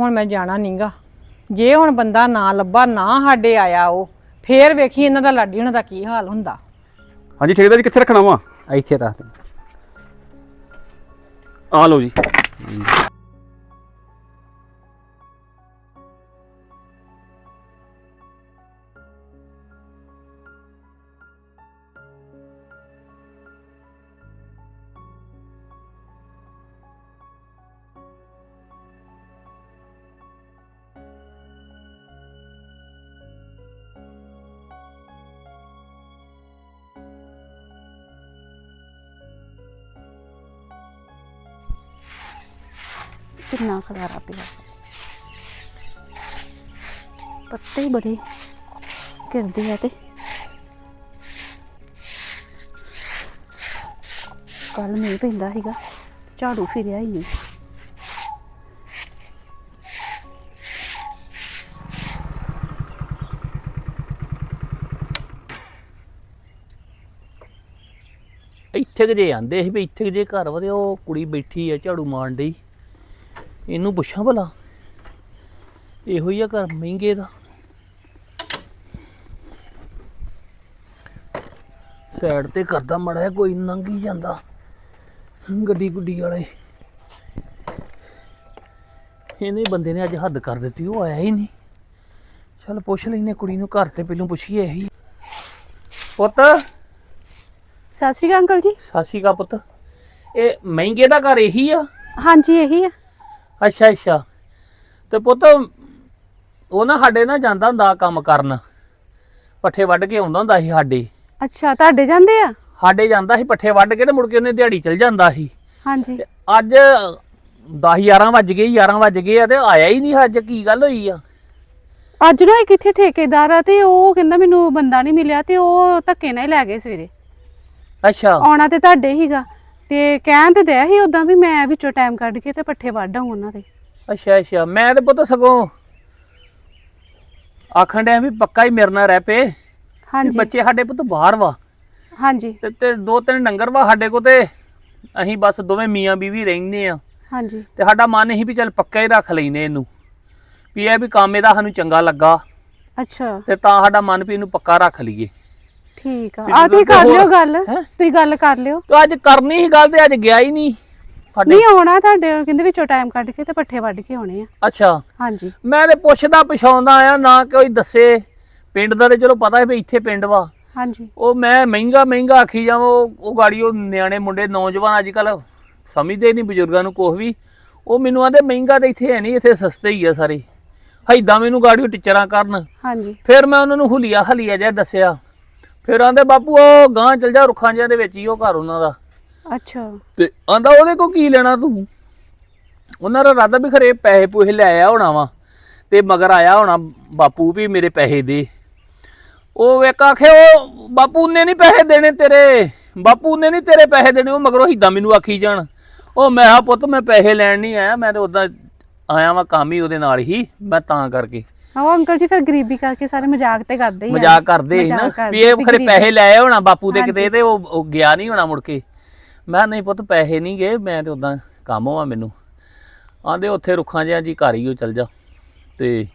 Speaker 4: ਹੁਣ ਮੈਂ ਜਾਣਾ ਨਹੀਂਗਾ ਜੇ ਹੁਣ ਬੰਦਾ ਨਾ ਲੱਭਾ ਨਾ ਸਾਡੇ ਆਇਆ ਉਹ ਫੇਰ ਵੇਖੀ ਇਹਨਾਂ ਦਾ ਲਾਡੀ ਉਹਨਾਂ ਦਾ ਕੀ ਹਾਲ ਹੁੰਦਾ।
Speaker 7: ਹਾਂਜੀ ਠੇਕੇਦਾਰ ਜੀ ਕਿੱਥੇ ਰੱਖਣਾ ਵਾ?
Speaker 3: ਇੱਥੇ ਰੱਖ ਦੇ।
Speaker 7: ਆ ਲਓ ਜੀ।
Speaker 5: ਬੜੇ ਕਰਦੇ ਆ ਤੇ। ਕੱਲ ਮੀਂਹ ਪੈਂਦਾ ਸੀਗਾ, ਝਾੜੂ ਫਿਰਿਆ ਹੀ ਨਹੀਂ
Speaker 3: ਇੱਥੇ ਕਿ ਜੇ ਆਂਦੇ ਸੀ ਵੀ ਇੱਥੇ ਕਿ ਜੇ ਘਰ ਵਾ ਉਹ ਕੁੜੀ ਬੈਠੀ ਆ ਝਾੜੂ ਮਾਰਨ ਡਈ। ਇਹਨੂੰ ਪੁੱਛਾਂ ਭਲਾ, ਇਹੋ ਹੀ ਆ ਘਰ ਮਹਿੰਗੇ ਦਾ। ਸਾਈਡ ਤੇ ਕਰਦਾ ਮੜਿਆ ਕੋਈ ਲੰਘ ਹੀ ਜਾਂਦਾ। ਗੱਡੀ ਗੁੱਡੀ ਵਾਲੇ। ਇਹਨੇ ਬੰਦੇ ਨੇ ਅੱਜ ਹੱਦ ਕਰ ਦਿੱਤੀ ਉਹ ਆਇਆ ਹੀ ਨਹੀਂ। ਚੱਲ ਪੁੱਛ ਲੈਨੇ ਕੁੜੀ ਨੂੰ ਘਰ ਤੇ ਪਹਿਲਾਂ ਪੁੱਛੀਏ ਇਹੀ। ਪੁੱਤ।
Speaker 5: ਸਤਿ ਸ਼੍ਰੀ ਅਕਾਲ ਅੰਕਲ ਜੀ।
Speaker 3: ਸਤਿ ਸ਼੍ਰੀ ਅਕਾਲ ਪੁੱਤ। ਇਹ ਮਹਿੰਗੇ ਦਾ ਘਰ ਇਹੀ ਆ?
Speaker 5: ਹਾਂਜੀ ਇਹੀ ਆ।
Speaker 3: ਅੱਛਾ ਅੱਛਾ। ਤੇ ਪੁੱਤ ਉਹ ਨਾ ਸਾਡੇ ਨਾਲ ਜਾਂਦਾ ਹੁੰਦਾ ਕੰਮ ਕਰਨ। ਪੱਠੇ ਵੱਢ ਕੇ ਆਉਂਦਾ ਹੁੰਦਾ ਸੀ ਸਾਡੇ।
Speaker 5: ਅੱਛਾ ਤੁਹਾਡੇ ਜਾਂਦੇ ਆ?
Speaker 3: ਸਾਡੇ ਜਾਂਦਾ ਸੀ ਪੱਠੇ ਵੱਢ ਕੇ ਤੇ ਮੁੜ ਕੇ ਉਹਨੇ ਦਿਹਾੜੀ ਚਲ ਜਾਂਦਾ ਸੀ।
Speaker 5: ਹਾਂਜੀ।
Speaker 3: ਤੇ ਅੱਜ 10 11 ਵੱਜ ਗਏ 11 ਵੱਜ ਗਏ ਆ ਤੇ ਆਇਆ ਹੀ ਨਹੀਂ ਅੱਜ ਕੀ ਗੱਲ ਹੋਈ ਆ?
Speaker 5: ਅੱਜ ਨਾ ਇੱਕ ਇੱਥੇ ਠੇਕੇਦਾਰ ਆ ਤੇ ਉਹ ਕਹਿੰਦਾ ਮੈਨੂੰ ਬੰਦਾ ਨਹੀਂ ਮਿਲਿਆ ਤੇ ਉਹ ਧੱਕੇ ਨਾਲ ਹੀ ਲੈ ਗਏ ਸਵੇਰੇ।
Speaker 3: ਅੱਛਾ।
Speaker 5: ਆਉਣਾ ਤੇ ਤੁਹਾਡੇ ਹੀਗਾ। ਤੇ ਕਹਿਣ ਤੇ ਦਿਆ ਸੀ ਉਦਾਂ ਵੀ ਮੈਂ ਵਿੱਚੋਂ ਟਾਈਮ ਕੱਢ ਕੇ ਤੇ ਪੱਠੇ ਵੱਢ ਉਹਨਾਂ ਦੇ।
Speaker 3: ਅੱਛਾ ਅੱਛਾ। ਮੈਂ ਤੇ ਪੁੱਤ ਸਗੋਂ ਆਖਣ ਡਿਆ ਵੀ ਪੱਕਾ ਹੀ ਮੇਰੇ ਨਾਲ ਰਹਿ ਪਏ।
Speaker 5: ਹਾਂਜੀ।
Speaker 3: ਬੱਚੇ ਸਾਡੇ ਪੁੱਤ ਬਾਹਰ ਵਾ।
Speaker 5: ਹਾਂਜੀ।
Speaker 3: ਤੇ ਤੇ ਦੋ ਤਿੰਨ ਡੰਗਰ ਵਾ ਸਾਡੇ ਕੋ ਤੇ ਅਸੀਂ ਬਸ ਦੋਵੇਂ ਮੀਆਂ ਬੀਵੀ ਰਹਿੰਦੇ ਆ।
Speaker 5: ਹਾਂਜੀ।
Speaker 3: ਤੇ ਸਾਡਾ ਮਨ ਇਹੀ ਵੀ ਚੱਲ ਪੱਕਾ ਹੀ ਰੱਖ ਲੈਨੇ ਇਹਨੂੰ। ਵੀ ਇਹ ਵੀ ਕੰਮ ਇਹਦਾ ਸਾਨੂੰ ਚੰਗਾ ਲੱਗਾ।
Speaker 5: ਅੱਛਾ।
Speaker 3: ਤੇ ਤਾਂ ਸਾਡਾ ਮਨ ਵੀ ਇਹਨੂੰ ਪੱਕਾ ਰੱਖ ਲਈਏ।
Speaker 5: ਠੀਕ ਆ।
Speaker 3: ਵੀ
Speaker 5: ਆ ਤੁਸੀਂ
Speaker 3: ਜਦੋਂ
Speaker 5: ਕਰ
Speaker 3: ਹੋਰ-
Speaker 5: ਲਿਓ ਗੱਲ।
Speaker 3: ਹੈਂ?
Speaker 5: ਤੁਸੀਂ ਗੱਲ ਕਰ ਲਿਓ।
Speaker 3: ਤੂੰ ਅੱਜ ਕਰਨੀ ਸੀ ਗੱਲ ਤੇ ਅੱਜ ਗਿਆ ਹੀ ਨਹੀਂ। ਸਾਡੇ
Speaker 5: ਨਹੀਂ ਆਉਣਾ ਤੁਹਾਡੇ ਕਹਿੰਦੇ ਵਿੱਚੋਂ ਟਾਈਮ ਕੱਢ ਕੇ ਤੇ ਪੱਠੇ ਵੱਢ ਕੇ ਆਉਣੇ ਆ।
Speaker 3: ਅੱਛਾ।
Speaker 5: ਹਾਂਜੀ।
Speaker 3: ਮੈਂ ਤੇ ਪੁੱਛਦਾ ਪਛਾਉਂਦਾ ਆਇਆ ਨਾ ਕੋਈ ਦੱਸੇ। ਪਿੰਡ ਦਾ ਤੇ ਚਲੋ ਪਤਾ ਹੈ ਵੀ ਇੱਥੇ ਪਿੰਡ ਵਾ।
Speaker 5: ਹਾਂਜੀ।
Speaker 3: ਉਹ ਮੈਂ ਮਹਿੰਗਾ ਮਹਿੰਗਾ ਆਖੀ ਜਾਵਾਂ ਉਹ ਉਹ ਗਾੜੀ ਉਹ ਨਿਆਣੇ ਮੁੰਡੇ ਨੌਜਵਾਨ ਅੱਜ ਕੱਲ ਸਮਝਦੇ ਨਹੀਂ ਬਜ਼ੁਰਗਾਂ ਨੂੰ ਕੁਛ ਵੀ। ਉਹ ਮੈਨੂੰ ਆਂਦੇ ਮਹਿੰਗਾ ਤੇ ਇੱਥੇ ਹੈ ਨਹੀਂ ਇੱਥੇ ਸਸਤੇ ਹੀ ਆ ਸਾਰੇ। ਹੈਦਾਂ ਮੈਨੂੰ ਗਾੜੀ ਉਹ ਟੀਚਰਾਂ ਕਰਨ।
Speaker 5: ਹਾਂਜੀ।
Speaker 3: ਫਿਰ ਮੈਂ ਉਹਨਾਂ ਨੂੰ ਹੁਲੀਆ ਹਲੀਆ ਜਿਹਾ ਦੱਸਿਆ। ਫਿਰ ਆਂਦੇ ਬਾਪੂ ਉਹ ਗਾਂ ਚਲ ਜਾ ਰੁੱਖਾਂ ਜਿਹਾਂ ਦੇ ਵਿੱਚ ਹੀ ਉਹ ਘਰ ਉਹਨਾਂ ਦਾ।
Speaker 5: ਅੱਛਾ।
Speaker 3: ਤੇ ਆਂਦਾ ਉਹਦੇ ਕੋ ਕੀ ਲੈਣਾ ਤੂੰ? ਉਹਨਾਂ ਦਾ ਇਰਾਦਾ ਵੀ ਖਰੇ ਪੈਸੇ ਪੂਹੇ ਲੈ ਆਇਆ ਹੋਣਾ ਵਾ। ਤੇ ਮਗਰ ਆਇਆ ਹੋਣਾ ਬਾਪੂ ਵੀ ਮੇਰੇ ਪੈਸੇ ਦੇ। ਉਹ ਇੱਕ ਆਖੇ ਉਹ ਬਾਪੂ ਨੇ ਨਹੀਂ ਪੈਸੇ ਦੇਣੇ ਤੇਰੇ। ਬਾਪੂ ਨੇ ਨਹੀਂ ਤੇਰੇ ਪੈਸੇ ਦੇਣੇ ਉਹ ਮਗਰੋਂ ਹਿੱਦਾਂ ਮੈਨੂੰ ਆਖੀ ਜਾਣ। ਉਹ ਮੈਂ ਆ ਪੁੱਤ ਮੈਂ ਪੈਸੇ ਲੈਣ ਨਹੀਂ ਆਇਆ ਮੈਂ ਤੇ ਉਦਾਂ ਆਇਆ ਵਾਂ ਕੰਮ ਹੀ ਉਹਦੇ ਨਾਲ ਹੀ ਮੈਂ ਤਾਂ ਕਰਕੇ।
Speaker 5: ਆਓ ਅੰਕਲ ਜੀ ਫਿਰ ਗਰੀਬੀ ਕਰਕੇ ਸਾਰੇ ਮਜ਼ਾਕ ਤੇ ਕਰਦੇ ਹੀ ਆ।
Speaker 3: ਮਜ਼ਾਕ ਕਰਦੇ ਸੀ ਨਾ।
Speaker 5: ਮਜ਼ਾਕ
Speaker 3: ਵੀ ਇਹ ਖਰੇ ਪੈਸੇ ਲੈ ਆਇਆ ਹੋਣਾ ਬਾਪੂ ਦੇ। ਕਿਤੇ ਤੇ ਉਹ ਉਹ ਗਿਆ ਨਹੀਂ ਹੋਣਾ ਮੁੜ ਕੇ। ਮੈਂ ਕਿਹਾ ਨਹੀਂ ਪੁੱਤ ਪੈਸੇ ਨਹੀਂ ਗਏ ਮੈਂ ਤੇ ਉਦਾਂ ਕੰਮ ਆ ਮੈਨੂੰ। ਆਂਦੇ ਉੱਥੇ ਰੁੱਖਾਂ ਜਿਹਾ ਜੀ ਘਰ ਹੀ ਉਹ ਚੱਲ ਜਾ। ਤੇ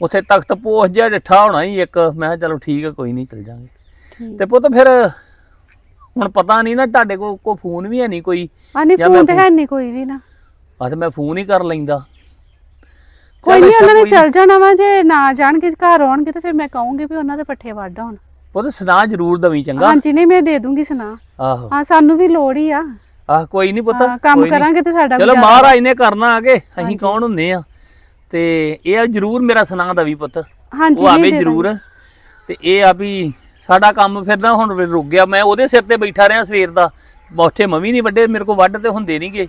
Speaker 3: ਉੱਥੇ ਤਖਤ ਪੋਸ ਜਿਹਾ ਡਿੱਠਾ ਹੋਣਾ ਹੀ ਇੱਕ। ਮੈਂ ਕਿਹਾ ਚਲੋ ਠੀਕ ਆ ਕੋਈ ਨਹੀਂ ਚੱਲ ਜਾਾਂਗੇ। ਤੇ ਪੁੱਤ ਫਿਰ ਹੁਣ ਪਤਾ ਨਹੀਂ ਨਾ ਤੁਹਾਡੇ ਕੋਲ ਕੋਈ ਫੋਨ ਵੀ ਹੈ ਨਹੀਂ ਕੋਈ
Speaker 5: ਆ ਨਹੀਂ
Speaker 3: ਜਾਂ ਮੈਂ
Speaker 5: ਫੋਨ ਤੇ ਹੈ ਨਹੀਂ ਕੋਈ ਵੀ ਨਾ।
Speaker 3: ਆ ਤੇ ਮੈਂ ਫੋਨ ਹੀ ਕਰ ਲੈਂਦਾ।
Speaker 5: ਕੋਈ ਨਹੀਂ ਉਹਨਾਂ ਨੇ। ਚੱਲ ਜਾਣਾ ਵਾ ਜੇ ਨਾ ਜਾਣਗੇ ਘਰ ਆਉਣਗੇ ਤਾਂ ਫਿਰ ਮੈਂ ਕਹੂੰਗੀ ਵੀ ਉਹਨਾਂ ਦੇ ਪੱਠੇ ਵੱਢ ਆਉਣ।
Speaker 3: ਪੁੱਤ ਸੁਣਾ ਜ਼ਰੂਰ ਦਵੀਂ ਚੰਗਾ।
Speaker 5: ਹਾਂਜੀ ਨਹੀਂ ਮੈਂ ਦੇ ਦੂੰਗੀ ਸੁਣਾ।
Speaker 3: ਆਹੋ।
Speaker 5: ਹਾਂ ਸਾਨੂੰ ਵੀ ਲੋੜ ਹੀ ਆ।
Speaker 3: ਆਹ ਕੋਈ ਨਹੀਂ ਪੁੱਤ
Speaker 5: ਹਾਂ, ਕੰਮ। ਕਰਾਂਗੇ ਤੇ ਸਾਡਾ
Speaker 3: ਚਲੋ। ਮਹਾਰਾਜ ਨੇ ਕਰਨਾ ਆਗੇ ਅਸੀਂ ਕੌਣ ਹੁੰਦੇ ਆ? ਤੇ ਇਹ ਆ ਜਰੂਰ ਮੇਰਾ ਸੁਨਾ ਦਵੀ ਪੁੱਤ।
Speaker 5: ਹਾਂਜੀ
Speaker 3: ਉਹ ਆਵੇ
Speaker 5: ਦੇ
Speaker 3: ਜਰੂਰ। ਤੇ ਇਹ ਆ ਵੀ ਸਾਡਾ ਕੰਮ ਫਿਰ ਨਾ ਹੁਣ ਰੁਕ ਗਿਆ। ਮੈਂ ਉਹਦੇ ਸਿਰ ਤੇ ਬੈਠਾ ਰਿਹਾ ਸਵੇਰ ਦਾ। ਮੋਠੇ ਮਵੀ ਨਹੀਂ ਵੱਡੇ ਮੇਰੇ ਕੋਲ ਵੱਢ ਤੇ ਹੁੰਦੇ ਨਹੀਂਗੇ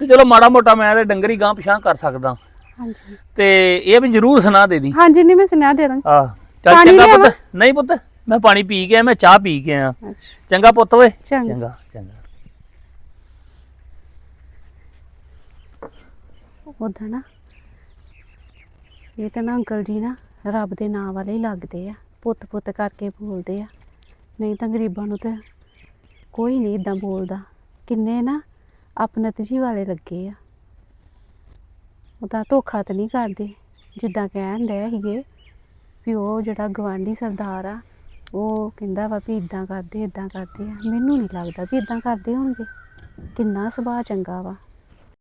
Speaker 3: ਤੇ ਚਲੋ ਮਾੜਾ ਮੋਟਾ ਮੈਂ ਤੇ ਡੰਗਰੀ ਗਾਂ ਪਿਛਾਂ ਕਰ ਸਕਦਾ।
Speaker 5: ਹਾਂਜੀ।
Speaker 3: ਤੇ ਇਹ ਵੀ ਜਰੂਰ ਸੁਣਾ ਦੇ ਦੀ।
Speaker 5: ਹਾਂਜੀ ਨਹੀਂ ਮੈਂ ਸੁਣਿਆ ਦੇ ਦਾਂਗੀ।
Speaker 3: ਆਹ ਚੱਲ ਚੰਗਾ? ਪੁੱਤ। ਨਹੀਂ ਪੁੱਤ ਮੈਂ ਪਾਣੀ ਪੀ ਕੇ ਆਇਆ ਮੈਂ ਚਾਹ ਪੀ ਕੇ
Speaker 5: ਅੱਛਾ।
Speaker 3: ਚੰਗਾ ਪੁੱਤ ਓਏ।
Speaker 5: ਚੰਗਾ।
Speaker 3: ਚੰਗਾ ਚੰਗਾ।
Speaker 5: ਉਦਾਂ ਨਾ। ਇਹ ਤਾਂ ਨਾ ਅੰਕਲ ਜੀ ਨਾ ਰੱਬ ਦੇ ਨਾਂ ਵਾਲੇ ਹੀ ਲੱਗਦੇ ਆ ਪੁੱਤ ਪੁੱਤ ਕਰਕੇ ਬੋਲਦੇ ਆ। ਨਹੀਂ ਤਾਂ ਗਰੀਬਾਂ ਨੂੰ ਤਾਂ ਕੋਈ ਨਹੀਂ ਇਦਾਂ ਬੋਲਦਾ। ਕਿੰਨੇ ਨਾ ਆਪਣਤ ਜੀ ਵਾਲੇ ਲੱਗੇ ਆ। ਉਹਦਾ ਧੋਖਾ ਤਾਂ ਨਹੀਂ ਕਰਦੇ, ਜਿੱਦਾਂ ਕਹਿਣ ਡਿਆ ਸੀਗੇ ਵੀ ਉਹ ਜਿਹੜਾ ਗਵਾਂਢੀ ਸਰਦਾਰ ਆ, ਉਹ ਕਹਿੰਦਾ ਵਾ ਵੀ ਇਦਾਂ ਕਰਦੇ ਇਦਾਂ ਕਰਦੇ ਆ। ਮੈਨੂੰ ਨਹੀਂ ਲੱਗਦਾ ਵੀ ਇਦਾਂ ਕਰਦੇ ਹੋਣਗੇ। ਕਿੰਨਾ ਸੁਭਾਅ ਚੰਗਾ ਵਾ।